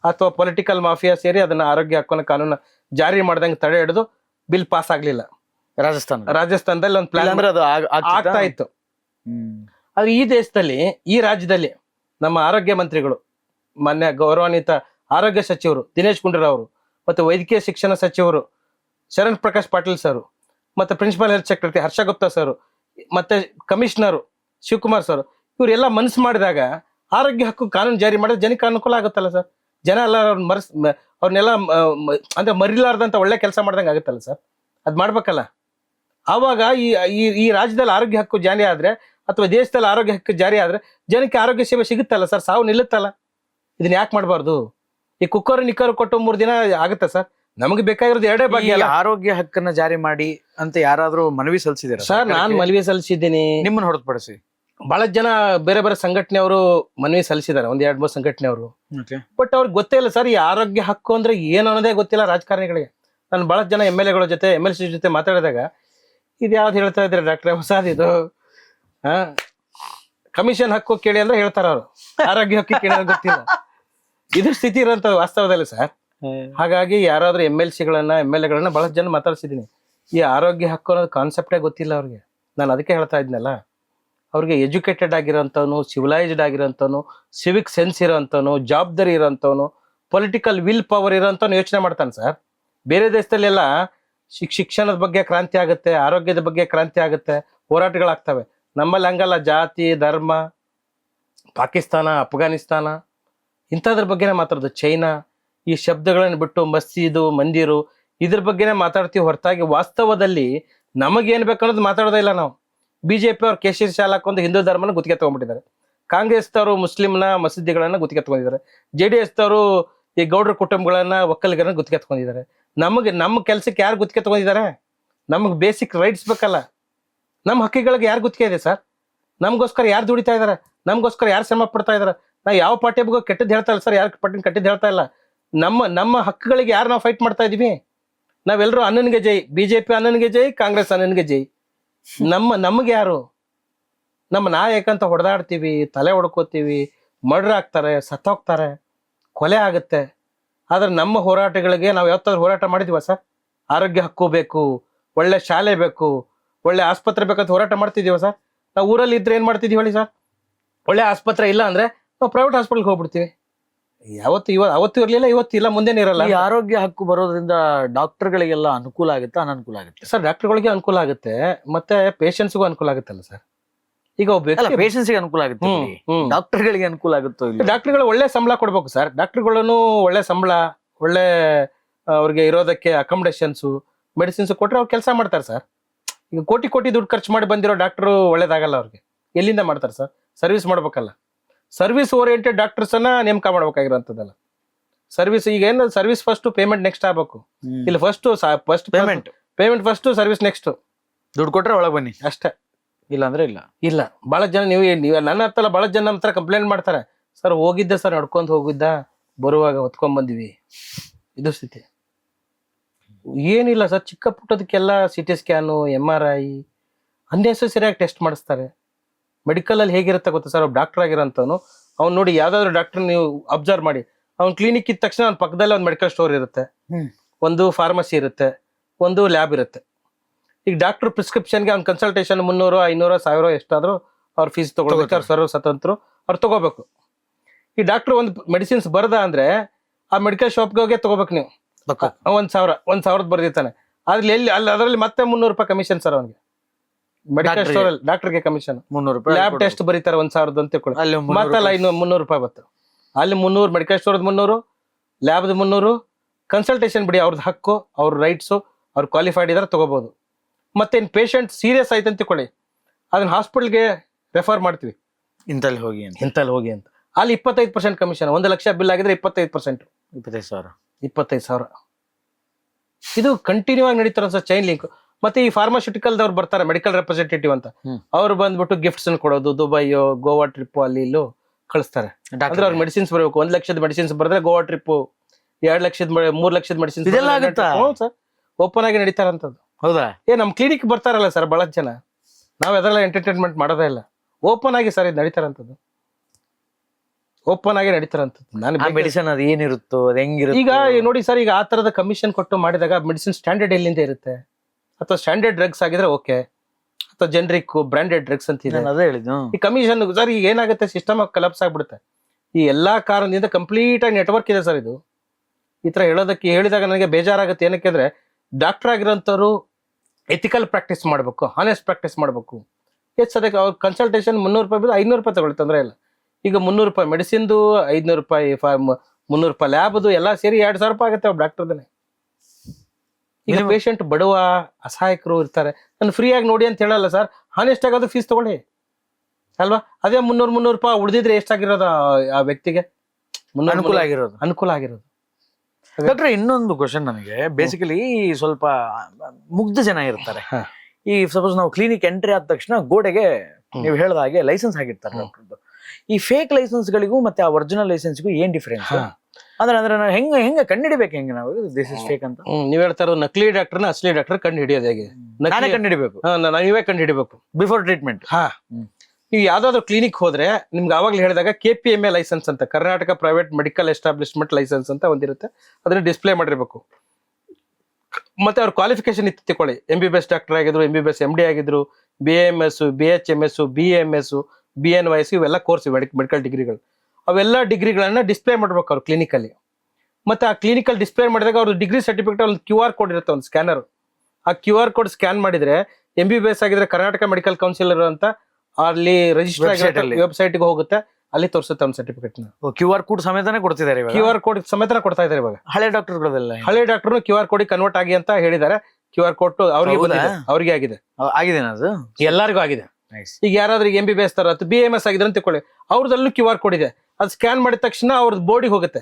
ಅಥವಾ ಪೊಲಿಟಿಕಲ್ ಮಾಫಿಯಾ ಸೇರಿ ಅದನ್ನ ಆರೋಗ್ಯ ಹಕ್ಕನ್ನ ಕಾನೂನು ಜಾರಿ ಮಾಡ್ದಂಗೆ ತಡೆ ಹಿಡಿದು ಬಿಲ್ ಪಾಸ್ ಆಗ್ಲಿಲ್ಲ. ರಾಜಸ್ಥಾನ ರಾಜಸ್ಥಾನದಲ್ಲಿ ಒಂದು ಪ್ಲಾನ್ ಅಂದ್ರೆ ಅದು ಆಗ್ತಾ ಇತ್ತು. ಆದ್ರೆ ಈ ದೇಶದಲ್ಲಿ ಈ ರಾಜ್ಯದಲ್ಲಿ ನಮ್ಮ ಆರೋಗ್ಯ ಮಂತ್ರಿಗಳು ಮಾನ್ಯ ಗೌರವಾನ್ವಿತ ಆರೋಗ್ಯ ಸಚಿವರು ದಿನೇಶ್ ಗುಂಡೂರಾವ್ ಅವರು ಮತ್ತು ವೈದ್ಯಕೀಯ ಶಿಕ್ಷಣ ಸಚಿವರು ಶರಣ್ ಪ್ರಕಾಶ್ ಪಾಟೀಲ್ ಸರ್, ಮತ್ತೆ principal health secretary Harsha Gupta sir, ಮತ್ತೆ ಕಮಿಷನರು ಶಿವಕುಮಾರ್ ಸರ್, ಇವರೆಲ್ಲ ಮನಸ್ಸು ಮಾಡಿದಾಗ ಆರೋಗ್ಯ ಹಕ್ಕು ಕಾನೂನು ಜಾರಿ ಮಾಡಿದ್ರೆ ಜನಕ್ಕೆ ಅನುಕೂಲ ಆಗುತ್ತಲ್ಲ ಸರ್? ಜನ ಎಲ್ಲ ಅವ್ರನ್ನ ಮರ್ಸ್ ಅವ್ರನ್ನೆಲ್ಲ ಮರಿಲಾರ್ದಂಥ ಅಂದ್ರೆ ಮರಿಲಾರ್ದಂತ ಒಳ್ಳೆ ಕೆಲಸ ಮಾಡ್ದಂಗೆ ಆಗುತ್ತಲ್ಲ ಸರ್? ಅದ್ ಮಾಡ್ಬೇಕಲ್ಲ? ಆವಾಗ ಈ ಈ ರಾಜ್ಯದಲ್ಲಿ ಆರೋಗ್ಯ ಹಕ್ಕು ಜಾರಿ ಆದ್ರೆ ಅಥವಾ ದೇಶದಲ್ಲಿ ಆರೋಗ್ಯ ಹಕ್ಕು ಜಾರಿ ಆದ್ರೆ ಜನಕ್ಕೆ ಆರೋಗ್ಯ ಸೇವೆ ಸಿಗುತ್ತಲ್ಲ ಸರ್? ಸಾವು ನಿಲ್ಲುತ್ತಲ್ಲ? ಇದನ್ನ ಯಾಕೆ ಮಾಡಬಾರ್ದು? ಈ ಕುಕ್ಕರ್ ನಿಕ್ಕರ್ ಕೊಟ್ಟು ಮೂರ್ ದಿನ ಆಗುತ್ತೆ ಸರ್. ನಮಗೆ ಬೇಕಾಗಿರೋದು ಎರಡೇ ಬಗ್ಗೆ ಅಲ್ಲ. ಆರೋಗ್ಯ ಹಕ್ಕನ್ನ ಜಾರಿ ಮಾಡಿ ಅಂತ ಯಾರಾದ್ರೂ ಮನವಿ ಸಲ್ಲಿಸಿದ್ರೆ ಸರ್? ನಾನ್ ಮನವಿ ಸಲ್ಲಿಸಿದ್ದೀನಿ. ನಿಮ್ಮನ್ನ ಹೊರತುಪಡಿಸಿ? ಬಹಳ ಜನ ಬೇರೆ ಬೇರೆ ಸಂಘಟನೆಯವರು ಮನವಿ ಸಲ್ಲಿಸಿದ್ದಾರೆ ಒಂದ್ ಎರಡ್ ಮೂರು ಸಂಘಟನೆಯವರು ಬಟ್ ಅವ್ರಿಗೆ ಗೊತ್ತೇ ಇಲ್ಲ ಸರ್ ಈ ಆರೋಗ್ಯ ಹಕ್ಕು ಅಂದ್ರೆ ಏನು ಅನ್ನೋದೇ ಗೊತ್ತಿಲ್ಲ ರಾಜಕಾರಣಿಗಳಿಗೆ. ನಾನು ಬಹಳ ಜನ ಎಂ ಎಲ್ ಎಗಳ ಜೊತೆ ಎಂ ಎಲ್ ಸಿ ಜೊತೆ ಮಾತಾಡಿದಾಗ ಇದು ಯಾವ್ದು ಹೇಳ್ತಾ ಇದ್ರೆ ಡಾಕ್ಟ್ರೆ? ಹೊಸಾದ್ ಇದು. ಹಾ? ಕಮಿಷನ್ ಹಕ್ಕು ಕೇಳಿ ಅಂದ್ರೆ ಹೇಳ್ತಾರ ಅವರು. ಆರೋಗ್ಯ ಹಕ್ಕು ಕೇಳಿ ಅಂದ್ರೆ ಗೊತ್ತಿಲ್ಲ. ಇದು ಸ್ಥಿತಿ ಇರೋಂಥ ವಾಸ್ತವದಲ್ಲಿ ಸರ್. ಹಾಗಾಗಿ ಯಾರಾದ್ರೂ ಎಂ ಎಲ್ ಸಿಗಳನ್ನ ಎಂ ಎಲ್ ಎಗಳನ್ನ ಬಹಳಷ್ಟು ಜನ ಮಾತಾಡ್ಸಿದ್ದೀನಿ. ಈ ಆರೋಗ್ಯ ಹಕ್ಕು ಅನ್ನೋದು ಕಾನ್ಸೆಪ್ಟೇ ಗೊತ್ತಿಲ್ಲ ಅವ್ರಿಗೆ. ನಾನು ಅದಕ್ಕೆ ಹೇಳ್ತಾ ಇದ್ನಲ್ಲ. ಅವ್ರಿಗೆ ಎಜುಕೇಟೆಡ್ ಆಗಿರೋಂಥವ್ನು ಸಿವಿಲೈಸ್ಡ್ ಆಗಿರೋಂಥವ್ನು ಸಿವಿಕ್ ಸೆನ್ಸ್ ಇರೋಂಥವ್ನು ಜವಾಬ್ದಾರಿ ಇರೋಂಥವ್ನು ಪೊಲಿಟಿಕಲ್ ವಿಲ್ ಪವರ್ ಇರೋಂಥವ್ನು ಯೋಚನೆ ಮಾಡ್ತಾನೆ ಸರ್. ಬೇರೆ ದೇಶದಲ್ಲೆಲ್ಲ ಶಿಕ್ ಶಿಕ್ಷಣದ ಬಗ್ಗೆ ಕ್ರಾಂತಿ ಆಗುತ್ತೆ ಆರೋಗ್ಯದ ಬಗ್ಗೆ ಕ್ರಾಂತಿ ಆಗುತ್ತೆ ಹೋರಾಟಗಳಾಗ್ತವೆ. ನಮ್ಮಲ್ಲಿ ಹಂಗಲ್ಲ ಜಾತಿ ಧರ್ಮ ಪಾಕಿಸ್ತಾನ ಅಫ್ಘಾನಿಸ್ತಾನ. ಇಂಥದ್ರ ಬಗ್ಗೆನೇ ಮಾತಾಡೋದು. ಚೈನಾ, ಈ ಶಬ್ದಗಳನ್ನು ಬಿಟ್ಟು ಮಸೀದು, ಮಂದಿರು, ಇದ್ರ ಬಗ್ಗೆನೇ ಮಾತಾಡ್ತೀವಿ. ಹೊರತಾಗಿ ವಾಸ್ತವದಲ್ಲಿ ನಮಗೇನು ಬೇಕು ಅನ್ನೋದು ಮಾತಾಡೋದೇ ಇಲ್ಲ ನಾವು. ಬಿಜೆಪಿ ಅವ್ರು ಕೇಸರಿ ಶಾಲಾ ಹಾಕೊಂಡು ಹಿಂದೂ ಧರ್ಮನ ಗುತ್ತಿಗೆ ತಗೊಂಡ್ಬಿಟ್ಟಿದ್ದಾರೆ. ಕಾಂಗ್ರೆಸ್ ಮುಸ್ಲಿಮ್ನ ಮಸೀದಿಗಳನ್ನ ಗುತ್ತಿಗೆ ತಗೊಂಡಿದ್ದಾರೆ. ಜೆ ಡಿ ಎಸ್ ತವರು ಈ ಗೌಡ್ರ ಕುಟುಂಬಗಳನ್ನ, ಒಕ್ಕಲಿಗರನ್ನ ಗುತ್ತಿಗೆ ತಗೊಂಡಿದ್ದಾರೆ. ನಮಗೆ, ನಮ್ಮ ಕೆಲಸಕ್ಕೆ ಯಾರು ಗುತ್ತಿಗೆ ತಗೊಂಡಿದ್ದಾರೆ? ನಮಗೆ ಬೇಸಿಕ್ ರೈಟ್ಸ್ ಬೇಕಲ್ಲ. ನಮ್ಮ ಹಕ್ಕಿಗಳಿಗೆ ಯಾರು ಗುತ್ತಿಗೆ ಇದೆ ಸರ್? ನಮಗೋಸ್ಕರ ಯಾರು ದುಡಿತಾ ಇದ್ದಾರೆ? ನಮಗೋಸ್ಕರ ಯಾರು ಶ್ರಮ ಪಡ್ತಾ ಇದಾರೆ ನಾ ಯಾವ ಪಾರ್ಟಿ ಬಗ್ಗೆ ಕೆಟ್ಟದ್ದು ಹೇಳ್ತಾ ಇಲ್ಲ ಸರ್, ಯಾರು ಪಟ್ಟಿನ ಕೆಟ್ಟದ್ದು ಹೇಳ್ತಾ ಇಲ್ಲ. ನಮ್ಮ ನಮ್ಮ ಹಕ್ಕುಗಳಿಗೆ ಯಾರು ನಾವು ಫೈಟ್ ಮಾಡ್ತಾ ಇದೀವಿ? ನಾವೆಲ್ಲರೂ ಅಣ್ಣನಿಗೆ ಜೈ, ಬಿಜೆಪಿ ಅಣ್ಣನಿಗೆ ಜೈ, ಕಾಂಗ್ರೆಸ್ ಅಣ್ಣನಿಗೆ ಜೈ. ನಮ್ಮ, ನಮಗೆ ಯಾರು? ನಮ್ಮ ನಾಯಕಂತ ಹೊಡೆದಾಡ್ತೀವಿ, ತಲೆ ಹೊಡ್ಕೋತೀವಿ, ಮರ್ಡರ್ ಆಗ್ತಾರೆ, ಸತ್ತೋಗ್ತಾರೆ, ಕೊಲೆ ಆಗುತ್ತೆ. ಆದ್ರೆ ನಮ್ಮ ಹೋರಾಟಗಳಿಗೆ ನಾವು ಯಾವತ್ತಾದ್ರು ಹೋರಾಟ ಮಾಡಿದೀವ ಸರ್? ಆರೋಗ್ಯ ಹಕ್ಕು ಬೇಕು, ಒಳ್ಳೆ ಶಾಲೆ ಬೇಕು, ಒಳ್ಳೆ ಆಸ್ಪತ್ರೆ ಬೇಕಂತ ಹೋರಾಟ ಮಾಡ್ತಿದ್ದೀವ ಸರ್? ನಾವು ಊರಲ್ಲಿ ಇದ್ರೆ ಏನು ಮಾಡ್ತಿದೀವಿ ಹೇಳಿ ಸರ್? ಒಳ್ಳೆ ಆಸ್ಪತ್ರೆ ಇಲ್ಲ ಅಂದ್ರೆ ನಾವು ಪ್ರೈವೇಟ್ ಹಾಸ್ಪಿಟಲ್ಗೆ ಹೋಗ್ಬಿಡ್ತೀವಿ. ಯಾವತ್ತು ಇವ ಅವತ್ತು ಇರಲಿಲ್ಲ ಇವತ್ತು ಇಲ್ಲ ಮುಂದೇನೆ ಇರಲ್ಲ ಈ ಆರೋಗ್ಯ ಹಕ್ಕು ಬರೋದ್ರಿಂದ ಡಾಕ್ಟರ್ಗಳಿಗೆಲ್ಲ ಅನುಕೂಲ ಆಗುತ್ತೆ ಅನನುಕೂಲ ಆಗುತ್ತೆ? ಸರ್ ಡಾಕ್ಟರ್ಗಳಿಗೆ ಅನುಕೂಲ ಆಗುತ್ತೆ ಮತ್ತೆ ಪೇಷಂಟ್ಸ್ಗೂ ಅನುಕೂಲ ಆಗುತ್ತಲ್ಲ ಸರ್? ಈಗ ಒಬ್ಬ ವ್ಯಕ್ತಿ ಪೇಷನ್ಸ್ ಅನುಕೂಲ ಆಗುತ್ತೆ. ಡಾಕ್ಟರ್ಗಳಿಗೆ ಅನುಕೂಲ ಆಗುತ್ತೋ ಇಲ್ಲ ಡಾಕ್ಟರ್ಗಳು ಒಳ್ಳೆ ಸಂಬಳ ಕೊಡ್ಬೇಕು ಸರ್. ಡಾಕ್ಟರ್ಗಳನ್ನು ಒಳ್ಳೆ ಸಂಬಳ ಒಳ್ಳೆ ಅವ್ರಿಗೆ ಇರೋದಕ್ಕೆ ಅಕಾಮಡೇಷನ್ಸು ಮೆಡಿಸಿನ್ಸ್ ಕೊಟ್ಟರೆ ಅವ್ರು ಕೆಲಸ ಮಾಡ್ತಾರೆ ಸರ್. ಈಗ ಕೋಟಿ ಕೋಟಿ ದುಡ್ಡು ಖರ್ಚು ಮಾಡಿ ಬಂದಿರೋ ಡಾಕ್ಟ್ರು ಒಳ್ಳೇದಾಗಲ್ಲ ಅವ್ರಿಗೆ. ಎಲ್ಲಿಂದ ಮಾಡ್ತಾರೆ ಸರ್? ಸರ್ವಿಸ್ ಮಾಡ್ಬೇಕಲ್ಲ. ಸರ್ವಿಸ್ ಓರಿಯೆಂಟೆಡ್ ಡಾಕ್ಟರ್ಸ್ ಅನ್ನ ನೇಮಕ ಮಾಡ್ಬೇಕಾಗಿರೋಂಥದ್ದಲ್ಲ. ಸರ್ವಿಸ್ ಈಗ ಏನು ಸರ್ವಿಸ್ ಫಸ್ಟ್ ಪೇಮೆಂಟ್ ನೆಕ್ಸ್ಟ್ ಆಗ್ಬೇಕು. ಇಲ್ಲಿ first first payment payment first service next ದುಡ್ಡು ಕೊಟ್ರೆ ಒಳಗೆ ಬನ್ನಿ. ಅಷ್ಟೇ. ಇಲ್ಲ ಅಂದ್ರೆ ಇಲ್ಲ. ಇಲ್ಲ. ಬಹಳ ಜನ ನೀವು ನೀವು ನನ್ನ ಹತ್ತಲ್ಲ ಬಹಳ ಜನ ನಮ್ಮ ಹತ್ರ ಕಂಪ್ಲೇಂಟ್ ಮಾಡ್ತಾರೆ. ಸರ್ ಹೋಗಿದ್ದೆ ಸರ್ ನಡ್ಕೊಂಡ್ ಹೋಗಿದ್ದ ಬರುವಾಗ ಹೊತ್ಕೊಂಡ್ ಬಂದಿವಿ. ಇದು ಸ್ಥಿತಿ. ಏನಿಲ್ಲ ಸರ್ ಚಿಕ್ಕ ಪುಟ್ಟದಕ್ಕೆಲ್ಲ C T scan M R I ಅನ್ನೆಸೆಸರಿಯಾಗಿ test ಮಾಡಿಸ್ತಾರೆ. ಮೆಡಿಕಲ್ ಅಲ್ಲಿ ಹೇಗಿರುತ್ತೆ ಗೊತ್ತಾ ಸರ್? ಒಬ್ಬ ಡಾಕ್ಟರ್ ಆಗಿರೋಂಥವ್ನು ಅವ್ನು ನೋಡಿ ಯಾವ್ದಾದ್ರು ಡಾಕ್ಟರ್ ನೀವು ಅಬ್ಸರ್ವ್ ಮಾಡಿ. ಅವ್ನ ಕ್ಲಿನಿಕ್ ಇದ್ದ ತಕ್ಷಣ ಅವ್ನ ಪಕ್ಕದಲ್ಲಿ ಒಂದು ಮೆಡಿಕಲ್ ಸ್ಟೋರ್ ಇರುತ್ತೆ. ಒಂದು ಫಾರ್ಮಸಿ ಇರುತ್ತೆ ಒಂದು ಲ್ಯಾಬ್ ಇರುತ್ತೆ. ಈಗ ಡಾಕ್ಟರ್ ಪ್ರಿಸ್ಕ್ರಿಪ್ಷನ್ಗೆ ಅವ್ನ ಕನ್ಸಲ್ಟೇಷನ್ ಮುನ್ನೂರು ಐನೂರು ಸಾವಿರ ಎಷ್ಟಾದರೂ ಅವ್ರ ಫೀಸ್ ತೊಗೊಳ್ಬೇಕು. ಅವ್ರ ಸರ್ವ ಸ್ವತಂತ್ರ ಅವ್ರು ತಗೋಬೇಕು. ಈ ಡಾಕ್ಟರ್ ಒಂದು ಮೆಡಿಸಿನ್ಸ್ ಬರ್ದ ಅಂದ್ರೆ ಆ ಮೆಡಿಕಲ್ ಶಾಪ್ಗೆ ಹೋಗಿ ತಗೋಬೇಕು ನೀವು. ಒಂದ್ ಸಾವಿರ ಒಂದ್ ಸಾವಿರದ ಬರ್ದಿರ್ತಾನೆ. ಅದ್ರಲ್ಲಿ ಎಲ್ಲಿ ಅಲ್ಲಿ ಅದರಲ್ಲಿ ಮತ್ತೆ ಮುನ್ನೂರು ರೂಪಾಯಿ ಕಮಿಷನ್ ಸರ್ ಅವನಿಗೆ. ಮೆಡಿಕಲ್ ಸ್ಟೋರ್ ಅಲ್ಲಿ ಡಾಕ್ಟರ್ಗೆ ಕಮಿಷನ್ ಮುನ್ನೂರು ರೂಪಾಯಿ ಲ್ಯಾಬ್ ಟೆಸ್ಟ್ ಬರೀತಾರೆ ಒಂದ್ ಸಾವಿರದ ಅಂತ ತಿಳ್ಕೊಳ್ಳಿ. ಅಲ್ಲಿ ಮತ್ತಲ್ಲ. ಇನ್ನು ಮುನ್ನೂರು ರೂಪಾಯಿ ಬತ್ತು. ಅಲ್ಲಿ ಮುನ್ನೂರು ಮೆಡಿಕಲ್ ಸ್ಟೋರ್ದ ಮುನ್ನೂರು ಲ್ಯಾಬ್ದ ಮುನ್ನೂರು. ಕನ್ಸಲ್ಟೇಷನ್ ಬಿಡಿ ಅವ್ರದ್ದು ಹಕ್ಕು ಅವ್ರ ರೈಟ್ಸು ಅವ್ರು ಕ್ವಾಲಿಫೈಡ್ ಇದ್ದಾರೆ ತಗೋಬಹುದು ಮತ್ತೆ ಇನ್ ಪೇಷಂಟ್ ಸೀರಿಯಸ್ ಆಯ್ತು ಅಂತ ತಿಳ್ಕೊಳ್ಳಿ. ಅದನ್ನ ಹಾಸ್ಪಿಟಲ್ಗೆ ರೆಫರ್ ಮಾಡ್ತೀವಿ. ಇಂತಲ್ಲಿ ಹೋಗಿ ಅಂತ. ಇಂತಲ್ಲಿ ಹೋಗಿ ಅಂತ. ಅಲ್ಲಿ ಇಪ್ಪತ್ತೈದು ಪರ್ಸೆಂಟ್ ಕಮಿಷನ್ ಒಂದು ಲಕ್ಷ ಬಿಲ್ ಆಗಿದ್ರೆ ಇಪ್ಪತ್ತೈದು ಪರ್ಸೆಂಟ್ ಇಪ್ಪತ್ತೈದು ಸಾವಿರ. ಇಪ್ಪತ್ತೈದು ಸಾವಿರ. ಇದು ಕಂಟಿನ್ಯೂ ಆಗಿ ನಡೀತಾರ ಸರ್ ಚೈನ್ ಲಿಂಕ್ ಮತ್ತೆ ಈ ಫಾರ್ಮಾಸ್ಯೂಟಿಕಲ್ ದವ್ರು ಬರ್ತಾರೆ ಮೆಡಿಕಲ್ ರೆಪ್ರೆಸೆಂಟೇಟಿವ್ ಅಂತ. ಅವ್ರು ಬಂದ್ಬಿಟ್ಟು ಗಿಫ್ಟ್ಸ್ ಕೊಡೋದು ದುಬೈಯೋ ಗೋವಾ ಟ್ರಿಪ್ ಅಲ್ಲಿ ಇಲ್ಲೂ ಕಳಿಸ್ತಾರೆ. ಅಂದ್ರೆ ಅವ್ರ ಮೆಡಿಸಿನ್ಸ್ ಬರಬೇಕು. ಒಂದ್ ಲಕ್ಷದ ಮೆಡಿಸಿನ್ಸ್ ಬರೆದ್ರೆ ಗೋವಾ ಟ್ರಿಪ್ ಎರಡ್ ಲಕ್ಷದ ಮೂರ್ ಲಕ್ಷದ ಮೆಡಿಸಿನ್ಸ್ ಆಗುತ್ತಾ? ಸರ್ ಓಪನ್ ಆಗಿ ನಡೀತಾರಂತದ್ದು. ಹೌದಾ? ಏ ನಮ್ ಕ್ಲಿನಿಕ್ ಬರ್ತಾರಲ್ಲ ಸರ್ ಬಹಳ ಜನ. ನಾವ್ ಅದೆಲ್ಲ ಎಂಟರ್ಟೈನ್ಮೆಂಟ್ ಮಾಡೋದೇ ಇಲ್ಲ. ಓಪನ್ ಆಗಿ ಸರ್ ಇದು ನಡೀತಾರಂತದ್ದು. ಓಪನ್ ಆಗಿ ನಡೀತಾರಂತದ್ದು. ನಾನು ಮೆಡಿಸಿನ್ ಅದು ಏನಿರುತ್ತೋ ಅದು ಹೆಂಗಿರುತ್ತೆ? ಈಗ ನೋಡಿ ಸರ್ ಈಗ ಆ ತರದ ಕಮಿಷನ್ ಕೊಟ್ಟು ಮಾಡಿದಾಗ ಮೆಡಿಸಿನ್ ಸ್ಟ್ಯಾಂಡರ್ಡ್ ಎಲ್ಲಿಂದ ಇರುತ್ತೆ? ಅಥವಾ ಸ್ಟ್ಯಾಂಡರ್ಡ್ ಡ್ರಗ್ಸ್ ಆಗಿದ್ರೆ ಓಕೆ ಅಥವಾ ಜನರಿಕ್ ಬ್ರಾಂಡೆಡ್ ಡ್ರಗ್ಸ್ ಅಂತ ಇದೆ. ನಾನು ಅದೇ ಹೇಳಿದ್ದು ಈ ಕಮಿಷನ್ ಸರ್ ಈಗ ಏನಾಗುತ್ತೆ ಸಿಸ್ಟಮ್ ಕಲಪ್ಸ್ ಆಗ್ಬಿಡುತ್ತೆ. ಈ ಎಲ್ಲಾ ಕಾರಣದಿಂದ ಕಂಪ್ಲೀಟ್ ಆಗಿ ನೆಟ್ವರ್ಕ್ ಇದೆ ಸರ್ ಇದು. ಈ ತರ ಹೇಳೋದಕ್ಕೆ ಹೇಳಿದಾಗ ನನಗೆ ಬೇಜಾರಾಗುತ್ತೆ. ಏನಕ್ಕೆ ಅಂದ್ರೆ ಡಾಕ್ಟರ್ ಆಗಿರೋಂಥವ್ರು ಎಥಿಕಲ್ ಪ್ರಾಕ್ಟೀಸ್ ಮಾಡಬೇಕು ಹಾನೆಸ್ಟ್ ಪ್ರಾಕ್ಟೀಸ್ ಮಾಡಬೇಕು. ಎಷ್ಟು ಅದಕ್ಕೆ ಅವ್ರ ಕನ್ಸಲ್ಟೇಷನ್ ಮುನ್ನೂರು ರೂಪಾಯಿ ಬಿದ್ದು ಐನೂರು ರೂಪಾಯಿ ತಗೊಳ್ಳಿ ತೊಂದರೆ ಇಲ್ಲ. ಈಗ ಮುನ್ನೂರು ರೂಪಾಯಿ ಮೆಡಿಸಿನ್ದು ಐದ್ನೂರು ರೂಪಾಯಿ ಮುನ್ನೂರು ರೂಪಾಯಿ ಲ್ಯಾಬ್ದು ಎಲ್ಲ ಸೇರಿ ಎರಡ್ ಸಾವಿರ ರೂಪಾಯಿ ಆಗುತ್ತೆ ಡಾಕ್ಟರ್ ಡಾಕ್ಟರ್ದನೆ ಈಗ ಪೇಷಂಟ್ ಬಡವ ಅಸಹಾಯಕರು ಇರ್ತಾರೆ. ನಾನು ಫ್ರೀ ಆಗಿ ನೋಡಿ ಅಂತ ಹೇಳಲ್ಲ ಸರ್ ಹಾನೆಸ್ಟ್ ಆಗೋದು ಫೀಸ್ ತಗೊಳ್ಳಿ. ಅಲ್ವಾ? ಅದೇ ಮುನ್ನೂರು ಮುನ್ನೂರು ರೂಪಾಯಿ ಉಳಿದಿದ್ರೆ ಎಷ್ಟಾಗಿರೋದು ಆ- ವ್ಯಕ್ತಿಗೆ? ಅನುಕೂಲ ಆಗಿರೋದು. ಅನುಕೂಲ ಆಗಿರೋದು. ಡಾಕ್ಟ್ರೆ ಇನ್ನೊಂದು ಕ್ವಶನ್ ನನಗೆ. ಬೇಸಿಕಲಿ ಸ್ವಲ್ಪ ಮುಗ್ಧ ಜನ ಇರ್ತಾರೆ. ಈ ಸಪೋಸ್ ನಾವು ಕ್ಲಿನಿಕ್ ಎಂಟ್ರಿ ಆದ ತಕ್ಷಣ ಗೋಡೆಗೆ ನೀವು ಹೇಳ್ದ ಹಾಗೆ ಲೈಸೆನ್ಸ್ ಆಗಿರ್ತಾರೆ ಹ್ಮ್. ಡಾಕ್ಟರ್ದು ಈ ಫೇಕ್ ಲೈಸೆನ್ಸ್ಗಳಿಗೂ ಮತ್ತೆ ಆ ಒರಿಜಿನಲ್ ಲೈಸೆನ್ಸ್ಗೂ ಏನ್ ಡಿಫ್ರೆನ್ಸ್ ಹಾ. ಅಂದ್ರೆ ಅಂದ್ರೆ ನಾವು ಹೆಂಗ ಹೆಂಗ ಕಂಡಿಡಿಬೇಕು ಹೆಂಗ ನಾವು? ದಿಸ್ ಇಸ್ ಫೇಕ್ ಅಂತ. ಹ್ಮ್ ನೀವ್ ಹೇಳ್ತಾ ಇರೋದು ನಕಲಿ ಡಾಕ್ಟರ್ನ ಅಸಲಿ ಡಾಕ್ಟರ್ ಕಂಡು ಹಿಡಿಯೋದು ಹೇಗೆ? ನಾನೇ ನಕಲಿ ಕಂಡಿಡಿಬೇಕು ಹಾ, ನಾ- ನೀವೇ ಕಂಡು ಹಿಡಿಬೇಕು ಬಿಫೋರ್ ಟ್ರೀಟ್ಮೆಂಟ್ ಹಾ. ಹ್ಮ್. ನೀವು ಯಾವ್ದಾದ್ರು ಕ್ಲಿನಿಕ್ ಹೋದ್ರೆ ನಿಮ್ಗೆ ಆವಾಗ್ಲೇ ಹೇಳಿದಾಗ K P M A licence ಅಂತ Karnataka private medical establishment licence ಅಂತ ಒಂದಿರುತ್ತೆ. ಅದನ್ನ ಡಿಸ್ಪ್ಲೇ ಮಾಡಿರ್ಬೇಕು. ಮತ್ತೆ ಅವ್ರ ಕ್ವಾಲಿಫಿಕೇಶನ್ ಇತ್ತು ತಿಳ್ಕೊಳ್ಳಿ. M B B S doctor ಆಗಿದ್ರು M B B S M D ಆಗಿದ್ರು B M S B H M S B M S B N Y S ಇವೆಲ್ಲ ಕೋರ್ಸ್ ಮೆಡಿಕಲ್ ಡಿಗ್ರಿಗಳು ಅವೆಲ್ಲ ಡಿಗ್ರಿಗಳನ್ನ ಡಿಸ್ಪ್ಲೇ ಮಾಡ್ಬೇಕು ಅವ್ರು ಕ್ಲಿನಿಕಲ್ಲಿ ಮತ್ತೆ ಆ ಕ್ಲಿನಿಕಲ್ ಡಿಸ್ಪ್ಲೇ ಮಾಡಿದಾಗ ಅವ್ರ ಡಿಗ್ರಿ ಸರ್ಟಿಫಿಕೇಟ್ ಒಂದು ಕ್ಯೂ ಆರ್ ಕೋಡ್ ಇರುತ್ತೆ ಒಂದು ಸ್ಕ್ಯಾನರ್ ಆ ಕ್ಯೂ ಆರ್ ಕೋಡ್ ಸ್ಕ್ಯಾನ್ ಮಾಡಿದ್ರೆ ಎಂ ಬಿ ಬಿ ಎಸ್ ಆಗಿದ್ರೆ ಕರ್ನಾಟಕ ಮೆಡಿಕಲ್ ಕೌನ್ಸಿಲ್ ಅಂತ ಅಲ್ಲಿ ರಿಜಿಸ್ಟರ್ ಅಲ್ಲಿ. ವೆಬ್ಸೈಟ್ಗೆ ಹೋಗುತ್ತೆ ಅಲ್ಲಿ ತೋರಿಸುತ್ತೆ ಅವ್ನ ಸರ್ಟಿಫಿಕೇಟ್ ಕ್ಯೂ ಆರ್ ಕೋಡ್ ಸಮೇತನೇ ಕೊಡ್ತಿದ್ದಾರೆ ಕ್ಯೂ ಆರ್ ಕೋಡ್ ಸಮೇತ ಕೊಡ್ತಾ ಇದ್ದಾರೆ ಇವಾಗ. ಹಳೆ ಡಾಕ್ಟರ್ಗಳೆಲ್ಲ ಹಳೆ doctor Q R code convert ಆಗಿ ಅಂತ ಹೇಳಿದ್ದಾರೆ. ಕ್ಯೂ ಆರ್ ಕೋಡ್ ಅವ್ರಿಗೆ ಬಂದಿದೆ ಅವ್ರಿಗೆ ಆಗಿದೆ. ಆಗಿದೆ ಅದು? ಎಲ್ಲರಿಗೂ ಆಗಿದೆ. ಈಗ ಯಾರಾದ್ರೂ ಎಂ ಬಿ ಬಿ ಎಸ್ ತರ ಬಿ ಎಂ ಎಸ್ ಆಗಿದ್ರೆ ಅಂತ ತಿಳ್ಕೊಳ್ಳಿ. ಅವ್ರದಲ್ಲೂ ಕ್ಯೂ ಆರ್ ಕೋಡ್ ಇದೆ. ಅದು ಸ್ಕ್ಯಾನ್ ಮಾಡಿದ ತಕ್ಷಣ ಅವ್ರದ್ದು ಬೋರ್ಡಿಗೆ ಹೋಗುತ್ತೆ.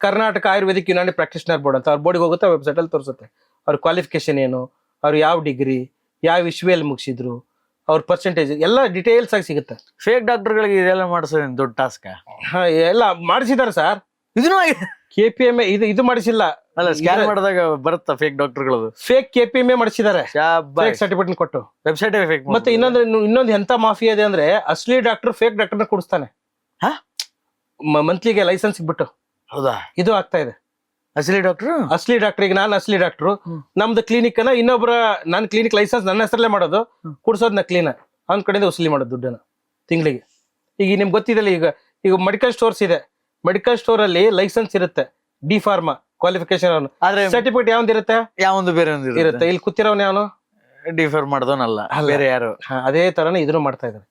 ಕರ್ನಾಟಕ ಆಯುರ್ವೇದಿಕ್ ಯುನಾನಿ ಪ್ರಾಕ್ಟಿಷನರ್ ಬೋರ್ಡ್ ಅಂತ. ಅವ್ರ ಬೋರ್ಡಿಗೆ ಹೋಗುತ್ತೆ ವೆಬ್ಸೈಟ್ ಅಲ್ಲಿ ತೋರಿಸುತ್ತೆ. ಅವ್ರ ಕ್ವಾಲಿಫಿಕೇಶನ್ ಏನು? ಅವ್ರು ಯಾವ ಡಿಗ್ರಿ ಯಾವ ವಿಶ್ವಯಲ್ಲಿ ಮುಗಿಸಿದ್ರು? ಅವ್ರ ಪರ್ಸೆಂಟೇಜ್ ಎಲ್ಲ ಡೀಟೇಲ್ಸ್ ಆಗಿ ಸಿಗುತ್ತೆ. ಫೇಕ್ ಡಾಕ್ಟರ್ಗಳಿಗೆ ಇದೆಲ್ಲ ಮಾಡಿಸೋದು ದೊಡ್ಡ ಟಾಸ್ಕ್ ಹಾ ಎಲ್ಲ ಮಾಡಿಸಿದಾರೆ ಸರ್ ಇದನ್ನು ಕೆ ಪಿ ಎಂ ಇದು ಇದು ಮಾಡಿಸಿಲ್ಲ. ಅಲ್ಲ ಸ್ಕ್ಯಾನ್ ಮಾಡಿದಾಗ ಬರುತ್ತಾ ಫೇಕ್ ಡಾಕ್ಟರ್ಗಳದು ಫೇಕ್ ಕೆ ಪಿ ಎಂ ಮಾಡಿಸಿದ್ದಾರೆ ಫೇಕ್ ಸರ್ಟಿಫಿಕೇಟ್ ಕೊಟ್ಟು. ವೆಬ್ಸೈಟ್ ಫೇಕ್ ಮತ್ತೆ ಇನ್ನೊಂದು ಇನ್ನೊಂದು ಎಂತ ಮಾಫಿಯಾ ಇದೆ ಅಂದ್ರೆ ಅಸಲಿ ಡಾಕ್ಟರ್ ಫೇಕ್ ಡಾಕ್ಟರ್ನ ಕೊಡಿಸ್ತಾನೆ. ಹಾ? ಮಂತ್ಲಿಗೆ ಲೈಸೆನ್ಸ್ ಬಿಟ್ಟು ಹೌದಾ? ಇದು ಆಗ್ತಾ ಇದೆ. ಅಸಲಿ ಡಾಕ್ಟರ್ ಅಸಲಿ ಡಾಕ್ಟರ್ ಈಗ ನಾನು ಅಸಲಿ ಡಾಕ್ಟರ್ ನಮ್ದು ಕ್ಲಿನಿಕ್ ಅನ್ನ ಇನ್ನೊಬ್ಬರ ನನ್ನ ಕ್ಲಿನಿಕ್ ಲೈಸೆನ್ಸ್ ನನ್ನ ಹೆಸರಲ್ಲೇ ಮಾಡೋದು. ಕುಡಿಸೋದ್ ನಾ ಕ್ಲೀನ ಅವ್ನ ಕಡೆಯಿಂದ ವಸೂಲಿ ಮಾಡೋದು ದುಡ್ಡನ್ನ ತಿಂಗಳಿಗೆ. ಈಗ ನಿಮ್ಗೆ ಗೊತ್ತಿದೆಲ್ಲ ಈಗ ಈಗ ಮೆಡಿಕಲ್ ಸ್ಟೋರ್ಸ್ ಇದೆ. ಮೆಡಿಕಲ್ ಸ್ಟೋರ್ ಅಲ್ಲಿ ಲೈಸೆನ್ಸ್ ಇರುತ್ತೆ. ಡಿ ಫಾರ್ಮಾ ಕ್ವಾಲಿಫಿಕೇಶನ್ ಆದ್ರೆ ಸರ್ಟಿಫಿಕೇಟ್ ಯಾವ್ದು ಇರುತ್ತೆ? ಯಾವೊಂದು ಬೇರೆ ಒಂದು ಇರುತ್ತೆ. ಇಲ್ಲಿ ಕೂತಿರೋನ್ ಯಾವನು? ಡಿಫರ್ ಮಾಡ್ದೋನಲ್ಲ ಬೇರೆ ಯಾರು? ಹಾ, ಅದೇ ತರನೇ ಇದನ್ನು ಮಾಡ್ತಾ ಇದ್ದಾರೆ.